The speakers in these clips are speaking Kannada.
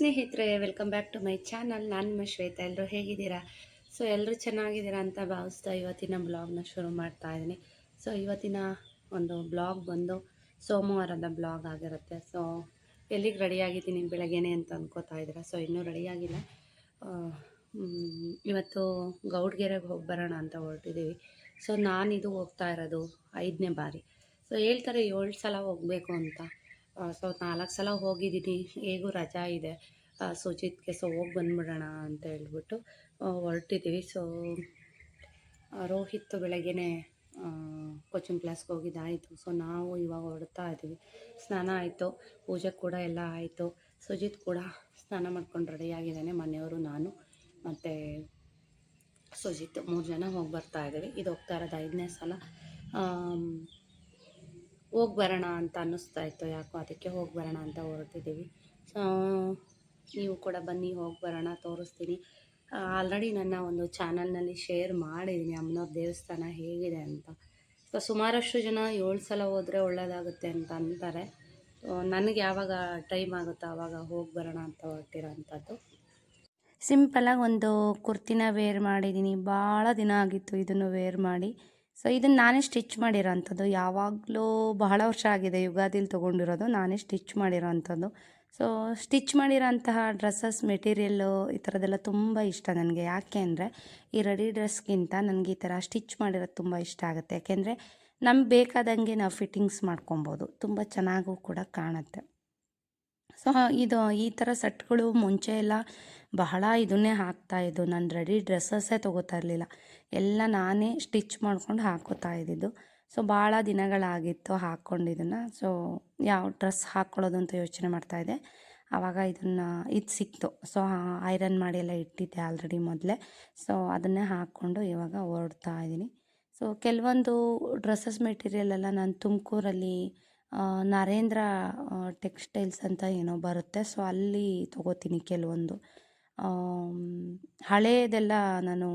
ಸ್ನೇಹಿತರೆ welcome back to my channel ನಾನು ನಿಮ್ಮ ಶ್ವೇತಾ. ಎಲ್ಲರೂ ಹೇಗಿದ್ದೀರಾ? ಸೊ ಎಲ್ಲರೂ ಚೆನ್ನಾಗಿದ್ದೀರಾ ಅಂತ ಭಾವಿಸ್ತಾ ಇವತ್ತಿನ ಬ್ಲಾಗ್ನ ಶುರು ಮಾಡ್ತಾ ಇದ್ದೀನಿ. ಸೊ ಇವತ್ತಿನ ಒಂದು ಬ್ಲಾಗ್ ಬಂದು ಸೋಮವಾರದ ಬ್ಲಾಗ್ ಆಗಿರುತ್ತೆ. ಸೊ ಎಲ್ಲಿಗೆ ರೆಡಿಯಾಗಿದ್ದೀನಿ ಬೆಳಗ್ಗೆನೆ ಅಂತ ಅನ್ಕೋತಾ ಇದ್ದೀರಾ? ಸೊ ಇನ್ನೂ ರೆಡಿಯಾಗಿಲ್ಲ ಇವತ್ತು ಗೌಡ್ಗೆರೆಗೆ ಹೋಗಿ ಬರೋಣ ಅಂತ ಹೊರಟಿದ್ದೀವಿ ಸೊ ನಾನಿದು ಹೋಗ್ತಾ ಇರೋದು ಐದನೇ ಬಾರಿ. ಸೊ ಹೇಳ್ತಾರೆ ಏಳು ಸಲ ಹೋಗಬೇಕು ಅಂತ. ಸೊ ನಾಲ್ಕು ಸಲ ಹೋಗಿದ್ದೀನಿ. ಹೇಗೂ ರಜಾ ಇದೆ. ಸುಜಿತ್ಗೆ ಸೊ ಹೋಗಿ ಬಂದ್ಬಿಡೋಣ ಅಂತ ಹೇಳ್ಬಿಟ್ಟು ಹೊರಟಿದ್ದೀವಿ ಸೊ ರೋಹಿತ್ ಬೆಳಗ್ಗೆ ಕೋಚಿಂಗ್ ಕ್ಲಾಸ್ಗೆ ಹೋಗಿದ್ದಾಯಿತು ಸೊ ನಾವು ಇವಾಗ ಹೊರಡ್ತಾ ಇದ್ದೀವಿ ಸ್ನಾನ ಆಯಿತು. ಪೂಜೆ ಕೂಡ ಎಲ್ಲ ಆಯಿತು. ಸುಜಿತ್ ಕೂಡ ಸ್ನಾನ ಮಾಡ್ಕೊಂಡು ರೆಡಿಯಾಗಿದ್ದಾನೆ ಮನೆಯವರು, ನಾನು ಮತ್ತು ಸುಜಿತ್ ಮೂರು ಜನ ಹೋಗಿ ಬರ್ತಾ ಇದ್ದೀವಿ ಇದು ಹೋಗ್ತಾ ಇರೋದು ಐದನೇ ಸಲ. ಹೋಗಿ ಬರೋಣ ಅಂತ ಅನ್ನಿಸ್ತಾ ಇತ್ತು. ಯಾಕೋ ಅದಕ್ಕೆ ಹೋಗಿ ಬರೋಣ ಅಂತ ಹೊರಟಿದ್ದೀವಿ ಸೊ ನೀವು ಕೂಡ ಬನ್ನಿ, ಹೋಗಿ ಬರೋಣ, ತೋರಿಸ್ತೀನಿ. ಆಲ್ರೆಡಿ ನನ್ನ ಒಂದು ಚಾನಲ್ನಲ್ಲಿ ಶೇರ್ ಮಾಡಿದ್ದೀನಿ. ಅಮ್ಮನವ್ರ ದೇವಸ್ಥಾನ ಹೇಗಿದೆ ಅಂತ. ಸೊ, ಸುಮಾರಷ್ಟು ಜನ ಏಳು ಸಲ ಹೋದರೆ ಒಳ್ಳೆಯದಾಗುತ್ತೆ ಅಂತ ಅಂತಾರೆ. ನನಗೆ ಯಾವಾಗ ಟೈಮ್ ಆಗುತ್ತೋ ಆವಾಗ ಹೋಗಿ ಬರೋಣ ಅಂತ ಹೊರಟಿರೋ ಅಂಥದ್ದು ಸಿಂಪಲಾಗಿ ಒಂದು ಕುರ್ತಿನ ವೇರ್ ಮಾಡಿದ್ದೀನಿ. ಭಾಳ ದಿನ ಆಗಿತ್ತು ಇದನ್ನು ವೇರ್ ಮಾಡಿ. ಸೊ ಇದನ್ನು ನಾನೇ ಸ್ಟಿಚ್ ಮಾಡಿರೋ ಅಂಥದ್ದು ಯಾವಾಗಲೂ ಬಹಳ ವರ್ಷ ಆಗಿದೆ ಯುಗಾದಿಲಿ ತೊಗೊಂಡಿರೋದು. ನಾನೇ ಸ್ಟಿಚ್ ಮಾಡಿರೋ ಅಂಥದ್ದು ಸೊ ಸ್ಟಿಚ್ ಮಾಡಿರೋಂತಹ ಡ್ರೆಸ್ಸಸ್ ಮೆಟೀರಿಯಲ್ಲು ಈ ಥರದ್ದೆಲ್ಲ ತುಂಬ ಇಷ್ಟ ನನಗೆ. ಯಾಕೆ ಅಂದರೆ, ಈ ರೆಡಿ ಡ್ರೆಸ್ಗಿಂತ ನನಗೆ ಈ ಥರ ಸ್ಟಿಚ್ ಮಾಡಿರೋದು ತುಂಬ ಇಷ್ಟ ಆಗುತ್ತೆ. ಯಾಕೆಂದರೆ, ನಮ್ಗೆ ಬೇಕಾದಂಗೆ ನಾವು ಫಿಟ್ಟಿಂಗ್ಸ್ ಮಾಡ್ಕೊಬೋದು. ತುಂಬ ಚೆನ್ನಾಗೂ ಕೂಡ ಕಾಣುತ್ತೆ. ಸೊ ಇದು ಈ ಥರ ಸೆಟ್ಗಳು ಮುಂಚೆ ಎಲ್ಲ ಬಹಳ ಇದನ್ನೇ ಹಾಕ್ತಾಯಿದ್ದು ನಾನು ರೆಡಿ ಡ್ರೆಸ್ಸಸ್ಸೇ ತೊಗೋತಾ ಇರಲಿಲ್ಲ. ಎಲ್ಲ ನಾನೇ ಸ್ಟಿಚ್ ಮಾಡ್ಕೊಂಡು ಹಾಕೋತಾ ಇದ್ದಿದ್ದು. ಸೊ ಭಾಳ ದಿನಗಳಾಗಿತ್ತು ಹಾಕ್ಕೊಂಡಿದ್ದನ್ನು ಸೊ ಯಾವ ಡ್ರೆಸ್ ಹಾಕ್ಕೊಳ್ಳೋದು ಅಂತ ಯೋಚನೆ ಮಾಡ್ತಾಯಿದ್ದೆ ಆವಾಗ ಇದನ್ನು, ಇದು ಸಿಕ್ತು. ಸೊ ಐರನ್ ಮಾಡಿ ಎಲ್ಲ ಇಟ್ಟಿದ್ದೆ ಆಲ್ರೆಡಿ ಮೊದಲೇ. ಸೊ ಅದನ್ನೇ ಹಾಕ್ಕೊಂಡು ಇವಾಗ ಹೊರಡ್ತಾ ಇದ್ದೀನಿ. ಸೊ ಕೆಲವೊಂದು ಡ್ರೆಸ್ಸಸ್ ಮೆಟೀರಿಯಲ್ ಎಲ್ಲ ನಾನು ತುಮಕೂರಲ್ಲಿ ನರೇಂದ್ರ ಟೆಕ್ಸ್ಟೈಲ್ಸ್ ಅಂತ ಏನೋ ಬರುತ್ತೆ. ಸೊ ಅಲ್ಲಿ ತೊಗೋತೀನಿ ಕೆಲವೊಂದು. ಹಳೆಯದೆಲ್ಲ ನಾನು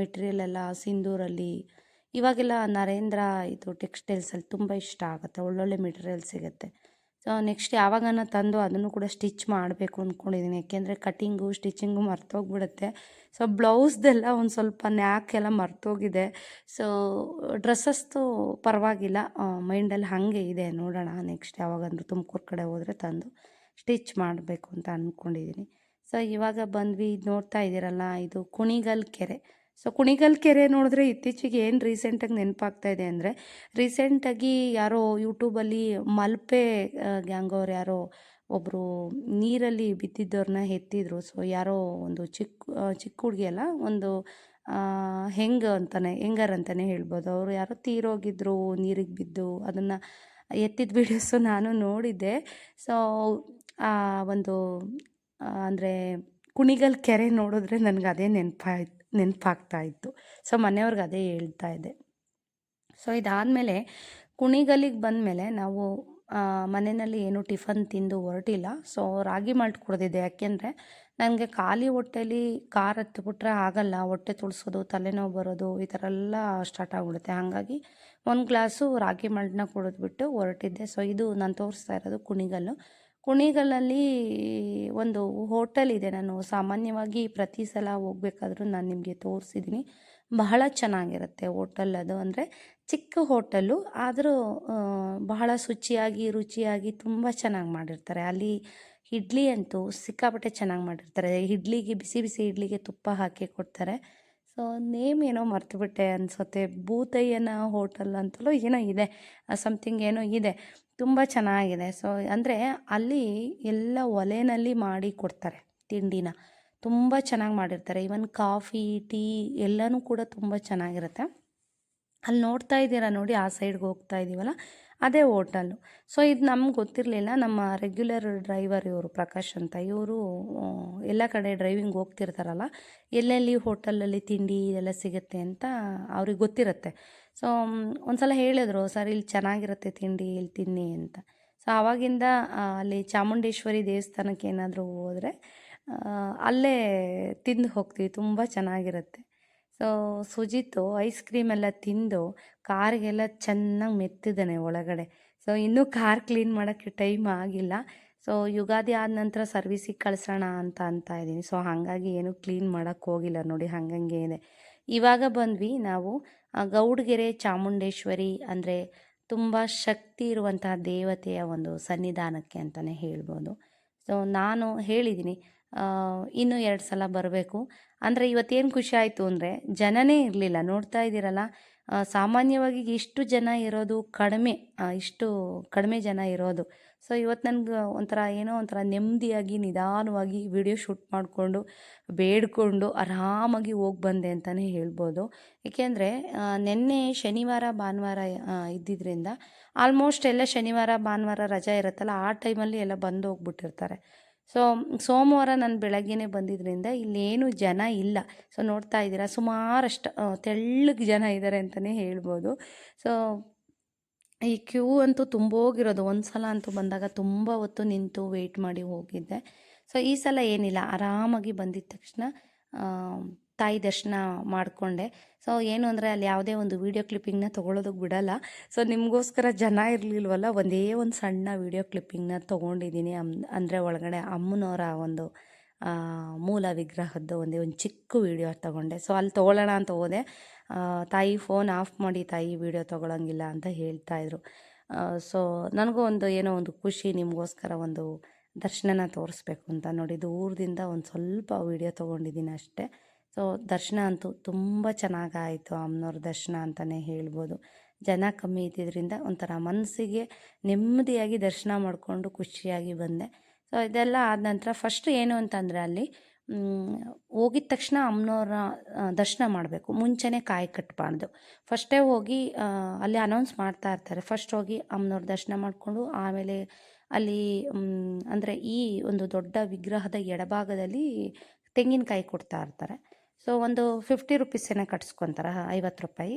ಮೆಟೀರಿಯಲ್ ಎಲ್ಲ ಸಿಂಧೂರಲ್ಲಿ ಇವಾಗೆಲ್ಲ ನರೇಂದ್ರ ಇದು ಟೆಕ್ಸ್ಟೈಲ್ಸಲ್ಲಿ ತುಂಬ ಇಷ್ಟ ಆಗುತ್ತೆ, ಒಳ್ಳೊಳ್ಳೆ ಮೆಟೀರಿಯಲ್ ಸಿಗುತ್ತೆ. ಸೊ ನೆಕ್ಸ್ಟ್ ಯಾವಾಗನ ತಂದು ಅದನ್ನು ಕೂಡ ಸ್ಟಿಚ್ ಮಾಡಬೇಕು ಅಂದ್ಕೊಂಡಿದ್ದೀನಿ ಯಾಕೆಂದರೆ ಕಟ್ಟಿಂಗು ಸ್ಟಿಚಿಂಗು ಮರ್ತೋಗ್ಬಿಡುತ್ತೆ. ಸೊ ಬ್ಲೌಸ್ದೆಲ್ಲ ಒಂದು ಸ್ವಲ್ಪ ನ್ಯಾಕ್ ಎಲ್ಲ ಮರ್ತೋಗಿದೆ. ಸೊ ಡ್ರೆಸ್ಸಸ್ದು ಪರವಾಗಿಲ್ಲ. ಮೈಂಡಲ್ಲಿ ಹಾಗೆ ಇದೆ. ನೋಡೋಣ ನೆಕ್ಸ್ಟ್ ಯಾವಾಗಂದ್ರೂ ತುಮಕೂರು ಕಡೆ ಹೋದರೆ ತಂದು ಸ್ಟಿಚ್ ಮಾಡಬೇಕು ಅಂತ ಅಂದ್ಕೊಂಡಿದ್ದೀನಿ ಸೊ ಇವಾಗ ಬಂದ್ವಿ. ಇದು ನೋಡ್ತಾ ಇದ್ದೀರಲ್ಲ, ಇದು ಕುಣಿಗಲ್ ಕೆರೆ. ಸೊ ಕುಣಿಗಲ್ ಕೆರೆ ನೋಡಿದ್ರೆ ಇತ್ತೀಚೆಗೆ ಏನು ರೀಸೆಂಟಾಗಿ ನೆನಪಾಗ್ತಾ ಇದೆ ಅಂದರೆ ರೀಸೆಂಟಾಗಿ ಯಾರೋ ಯೂಟ್ಯೂಬಲ್ಲಿ ಮಲ್ಪೆ ಗ್ಯಾಂಗ್ ಅವ್ರು ಯಾರೋ ಒಬ್ಬರು ನೀರಲ್ಲಿ ಬಿದ್ದಿದ್ದವ್ರನ್ನ ಎತ್ತಿದ್ರು ಸೊ ಯಾರೋ ಒಂದು ಚಿಕ್ಕ ಚಿಕ್ಕ ಹುಡುಗಿ ಅಲ್ಲ, ಒಂದು ಹೆಂಗ ಅಂತಾನೆ, ಹೆಂಗರ್ ಅಂತಲೇ ಹೇಳ್ಬೋದು. ಅವರು ಯಾರೋ ತೀರೋಗಿದ್ರು, ನೀರಿಗೆ ಬಿದ್ದು ಅದನ್ನು ಎತ್ತಿದ ವಿಡಿಯೋಸು ನಾನು ನೋಡಿದ್ದೆ. ಸೊ ಒಂದು ಅಂದರೆ ಕುಣಿಗಲ್ ಕೆರೆ ನೋಡಿದ್ರೆ ನನಗೆ ಅದೇ ನೆನಪಾಯ್ತು. ನೆನಪಾಗ್ತಾ ಇತ್ತು. ಸೊ, ಮನೆಯವ್ರಿಗೆ ಅದೇ ಹೇಳ್ತಾ ಇದೆ ಸೊ, ಇದಾದಮೇಲೆ ಕುಣಿಗಲ್ಲಿಗೆ ಬಂದಮೇಲೆ ನಾವು ಮನೆಯಲ್ಲಿ ಏನು ಟಿಫನ್ ತಿಂದು ಹೊರಟಿಲ್ಲ. ಸೊ, ರಾಗಿ ಮಾಲ್ಟ್ ಕುಡ್ದಿದ್ದೆ. ಯಾಕೆಂದರೆ ನನಗೆ ಖಾಲಿ ಹೊಟ್ಟೆಲಿ ಖಾರ ಹತ್ಬಿಟ್ರೆ ಆಗಲ್ಲ. ಹೊಟ್ಟೆ ತುಳಿಸೋದು, ತಲೆನೋವು ಬರೋದು, ಈ ಥರ ಎಲ್ಲ ಸ್ಟಾರ್ಟ್ ಆಗಿಬಿಡುತ್ತೆ. ಹಾಗಾಗಿ ಒಂದು ಗ್ಲಾಸು ರಾಗಿ ಮಾಲ್ಟನ್ನ ಕುಡಿದ್ಬಿಟ್ಟು ಹೊರಟಿದ್ದೆ. ಸೊ, ಇದು ನಾನು ತೋರಿಸ್ತಾ ಇರೋದು ಕುಣಿಗಲ್ಲು. ಕುಣಿಗಲ್ಲಲ್ಲಿ ಒಂದು ಹೋಟೆಲ್ ಇದೆ. ನಾನು ಸಾಮಾನ್ಯವಾಗಿ ಪ್ರತಿ ಸಲ ಹೋಗ್ಬೇಕಾದ್ರೂ ನಾನು ನಿಮಗೆ ತೋರಿಸಿದ್ದೀನಿ ಬಹಳ ಚೆನ್ನಾಗಿರುತ್ತೆ ಹೋಟೆಲ್ ಅದು. ಅಂದರೆ ಚಿಕ್ಕ ಹೋಟೆಲ್ಲು, ಆದರೂ ಬಹಳ ಶುಚಿಯಾಗಿ, ರುಚಿಯಾಗಿ ತುಂಬ ಚೆನ್ನಾಗಿ ಮಾಡಿರ್ತಾರೆ. ಅಲ್ಲಿ ಇಡ್ಲಿ ಅಂತೂ ಸಿಕ್ಕಾಪಟ್ಟೆ ಚೆನ್ನಾಗಿ ಮಾಡಿರ್ತಾರೆ. ಇಡ್ಲಿಗೆ, ಬಿಸಿ ಬಿಸಿ ಇಡ್ಲಿಗೆ ತುಪ್ಪ ಹಾಕಿ ಕೊಡ್ತಾರೆ. ಸೊ ನೇಮ್ ಏನೋ ಮರ್ತುಬಿಟ್ಟೆ ಅನಿಸುತ್ತೆ. ಭೂತಯ್ಯನ ಹೋಟೆಲ್ ಅಂತಲೂ ಏನೋ ಇದೆ. ಸಮಥಿಂಗ್ ಏನೋ ಇದೆ. ತುಂಬ ಚೆನ್ನಾಗಿದೆ. ಸೊ, ಅಂದರೆ ಅಲ್ಲಿ ಎಲ್ಲ ಒಲೆಯಲ್ಲಿ ಮಾಡಿ ಕೊಡ್ತಾರೆ ತಿಂಡಿನ. ತುಂಬ ಚೆನ್ನಾಗಿ ಮಾಡಿರ್ತಾರೆ. ಈವನ್ ಕಾಫಿ, ಟೀ ಎಲ್ಲನೂ ಕೂಡ ತುಂಬ ಚೆನ್ನಾಗಿರುತ್ತೆ. ಅಲ್ಲಿ ನೋಡ್ತಾ ಇದ್ದೀರ ನೋಡಿ, ಆ ಸೈಡ್ಗೆ ಹೋಗ್ತಾ ಇದ್ದೀವಲ್ಲ ಅದೇ ಹೋಟಲ್ಲು ಸೊ, ಇದು ನಮ್ಗೆ ಗೊತ್ತಿರಲಿಲ್ಲ. ನಮ್ಮ ರೆಗ್ಯುಲರ್ ಡ್ರೈವರ್ ಇವರು ಪ್ರಕಾಶ್ ಅಂತ. ಇವರು ಎಲ್ಲ ಕಡೆ ಡ್ರೈವಿಂಗ್ ಹೋಗ್ತಿರ್ತಾರಲ್ಲ, ಎಲ್ಲೆಲ್ಲಿ ಹೋಟೆಲಲ್ಲಿ ತಿಂಡಿ ಎಲ್ಲ ಸಿಗುತ್ತೆ ಅಂತ ಅವ್ರಿಗೆ ಗೊತ್ತಿರುತ್ತೆ. ಸೊ ಒಂದು ಸಲ ಹೇಳಿದ್ರು, ಸರ್, ಇಲ್ಲಿ ಚೆನ್ನಾಗಿರುತ್ತೆ ತಿಂಡಿ, ಇಲ್ಲಿ ತಿನ್ನಿ ಅಂತ. ಸೊ ಆವಾಗಿಂದ ಅಲ್ಲಿ ಚಾಮುಂಡೇಶ್ವರಿ ದೇವಸ್ಥಾನಕ್ಕೆ ಏನಾದರೂ ಹೋದರೆ ಅಲ್ಲೇ ತಿಂದು ಹೋಗ್ತೀವಿ, ತುಂಬ ಚೆನ್ನಾಗಿರುತ್ತೆ. ಸೊ ಸುಜಿತು ಐಸ್ ಕ್ರೀಮ್ ಎಲ್ಲ ತಿಂದು ಕಾರಿಗೆಲ್ಲ ಚೆನ್ನಾಗಿ ಮೆತ್ತಿದ್ದಾನೆ ಒಳಗಡೆ. ಸೊ ಇನ್ನೂ ಕಾರ್ ಕ್ಲೀನ್ ಮಾಡೋಕ್ಕೆ ಟೈಮ್ ಆಗಿಲ್ಲ. ಸೊ ಯುಗಾದಿ ಆದ ನಂತರ ಸರ್ವಿಸಿಗೆ ಕಳಿಸೋಣ ಅಂತ ಅಂತ ಇದ್ದೀನಿ. ಸೊ ಹಾಗಾಗಿ ಏನು ಕ್ಲೀನ್ ಮಾಡೋಕ್ಕೆ ಹೋಗಿಲ್ಲ ನೋಡಿ, ಹಂಗಂಗೆ ಇದೆ. ಇವಾಗ ಬಂದ್ವಿ, ನಾವು ಗೌಡಗೆರೆ ಚಾಮುಂಡೇಶ್ವರಿ ಅಂದರೆ ತುಂಬ ಶಕ್ತಿ ಇರುವಂತಹ ದೇವತೆಯ ಒಂದು ಸನ್ನಿಧಾನಕ್ಕೆ ಅಂತಲೇ ಹೇಳ್ಬೋದು. ಸೊ ನಾನು ಹೇಳಿದ್ದೀನಿ ಇನ್ನೂ ಎರಡು ಸಲ ಬರಬೇಕು. ಅಂದರೆ ಇವತ್ತೇನು ಖುಷಿ ಆಯಿತು ಅಂದರೆ ಜನನೇ ಇರಲಿಲ್ಲ, ನೋಡ್ತಾ ಇದ್ದೀರಲ್ಲ? ಸಾಮಾನ್ಯವಾಗಿ ಇಷ್ಟು ಜನ ಇರೋದು ಕಡಿಮೆ ಇಷ್ಟು ಕಡಿಮೆ ಜನ ಇರೋದು. ಸೊ ಇವತ್ತು ನನಗೆ ಒಂಥರ ಏನೋ ಒಂಥರ ನೆಮ್ಮದಿಯಾಗಿ, ನಿಧಾನವಾಗಿ ವಿಡಿಯೋ ಶೂಟ್ ಮಾಡಿಕೊಂಡು, ಬೇಡಿಕೊಂಡು ಆರಾಮಾಗಿ ಹೋಗಿ ಬಂದೆ ಅಂತಲೇ ಹೇಳ್ಬೋದು. ಏಕೆಂದರೆ ನಿನ್ನೆ ಶನಿವಾರ, ಭಾನುವಾರ ಇದ್ದಿದ್ದರಿಂದ ಆಲ್ಮೋಸ್ಟ್ ಎಲ್ಲ ಶನಿವಾರ, ಭಾನುವಾರ ರಜಾ ಇರುತ್ತಲ್ಲ, ಆ ಟೈಮಲ್ಲಿ ಎಲ್ಲ ಬಂದು ಹೋಗ್ಬಿಟ್ಟಿರ್ತಾರೆ. ಸೊ ಸೋಮವಾರ ನಾನು ಬೆಳಗ್ಗೆನೇ ಬಂದಿದ್ದರಿಂದ ಇಲ್ಲೇನು ಜನ ಇಲ್ಲ. ಸೊ, ನೋಡ್ತಾ ಇದ್ದೀರಾ, ಸುಮಾರಷ್ಟು ತೆಳ್ಳಗೆ ಜನ ಇದ್ದಾರೆ ಅಂತಲೇ ಹೇಳ್ಬೋದು. ಸೊ, ಈ ಕ್ಯೂ ಅಂತೂ ತುಂಬೋಗಿರೋದು. ಒಂದು ಸಲ ಅಂತೂ ಬಂದಾಗ ತುಂಬ ಹೊತ್ತು ನಿಂತು ವೆಯ್ಟ್ ಮಾಡಿ ಹೋಗಿದ್ದೆ. ಸೊ, ಈ ಸಲ ಏನಿಲ್ಲ, ಆರಾಮಾಗಿ ಬಂದಿದ್ದ ತಕ್ಷಣ ತಾಯಿ ದರ್ಶನ ಮಾಡಿಕೊಂಡೆ. ಸೊ ಏನು ಅಂದರೆ ಅಲ್ಲಿ ಯಾವುದೇ ಒಂದು ವೀಡಿಯೋ ಕ್ಲಿಪ್ಪಿಂಗ್ನ ತೊಗೊಳೋದಕ್ಕೆ ಬಿಡಲ್ಲ. ಸೊ ನಿಮಗೋಸ್ಕರ ಜನ ಇರಲಿಲ್ವಲ್ಲ, ಒಂದೇ ಒಂದು ಸಣ್ಣ ವೀಡಿಯೋ ಕ್ಲಿಪ್ಪಿಂಗ್ನ ತೊಗೊಂಡಿದ್ದೀನಿ ಅಮ್, ಅಂದರೆ ಒಳಗಡೆ ಅಮ್ಮನವರ ಒಂದು ಮೂಲ ವಿಗ್ರಹದ್ದು ಒಂದೇ ಒಂದು ಚಿಕ್ಕ ವೀಡಿಯೋ ತೊಗೊಂಡೆ. ಸೊ ಅಲ್ಲಿ ತೊಗೊಳ್ಳೋಣ ಅಂತ ಹೋದೆ. ತಾಯಿ ಫೋನ್ ಆಫ್ ಮಾಡಿ, ತಾಯಿ ವೀಡಿಯೋ ತೊಗೊಳಂಗಿಲ್ಲ ಅಂತ ಹೇಳ್ತಾಯಿದ್ರು ಸೊ ನನಗೂ ಒಂದು ಏನೋ ಒಂದು ಖುಷಿ, ನಿಮಗೋಸ್ಕರ ಒಂದು ದರ್ಶನನ ತೋರಿಸ್ಬೇಕು ಅಂತ ನೋಡಿ. ದೂರದಿಂದ ಒಂದು ಸ್ವಲ್ಪ ವೀಡಿಯೋ ತೊಗೊಂಡಿದ್ದೀನಿ ಅಷ್ಟೇ. ಸೊ ದರ್ಶನ ಅಂತೂ ತುಂಬ ಚೆನ್ನಾಗಾಯಿತು ಅಮ್ಮನವ್ರ ದರ್ಶನ ಅಂತಲೇ ಹೇಳ್ಬೋದು. ಜನ ಕಮ್ಮಿ ಇದ್ದಿದ್ದರಿಂದ ಒಂಥರ ಮನಸ್ಸಿಗೆ ನೆಮ್ಮದಿಯಾಗಿ ದರ್ಶನ ಮಾಡಿಕೊಂಡು ಖುಷಿಯಾಗಿ ಬಂದೆ. ಸೊ ಇದೆಲ್ಲ ಆದ ನಂತರ ಫಸ್ಟ್ ಏನು ಅಂತಂದರೆ ಅಲ್ಲಿ ಹೋಗಿದ ತಕ್ಷಣ ಅಮ್ಮನವ್ರ ದರ್ಶನ ಮಾಡಬೇಕು. ಮುಂಚೆನೇ ಕಾಯಿ ಕಟ್ಬಾರ್ದು. ಫಸ್ಟೇ ಹೋಗಿ ಅಲ್ಲಿ ಅನೌನ್ಸ್ ಮಾಡ್ತಾ ಇರ್ತಾರೆ. ಫಸ್ಟ್ ಹೋಗಿ ಅಮ್ಮನವ್ರ ದರ್ಶನ ಮಾಡಿಕೊಂಡು ಆಮೇಲೆ ಅಲ್ಲಿ ಅಂದರೆ ಈ ಒಂದು ದೊಡ್ಡ ವಿಗ್ರಹದ ಎಡಭಾಗದಲ್ಲಿ ತೆಂಗಿನಕಾಯಿ ಕೊಡ್ತಾ ಇರ್ತಾರೆ. ಸೊ ಒಂದು ಫಿಫ್ಟಿ ರುಪೀಸೇನೆ ಕಟ್ಸ್ಕೊತಾರೆ, ಐವತ್ತು ರೂಪಾಯಿ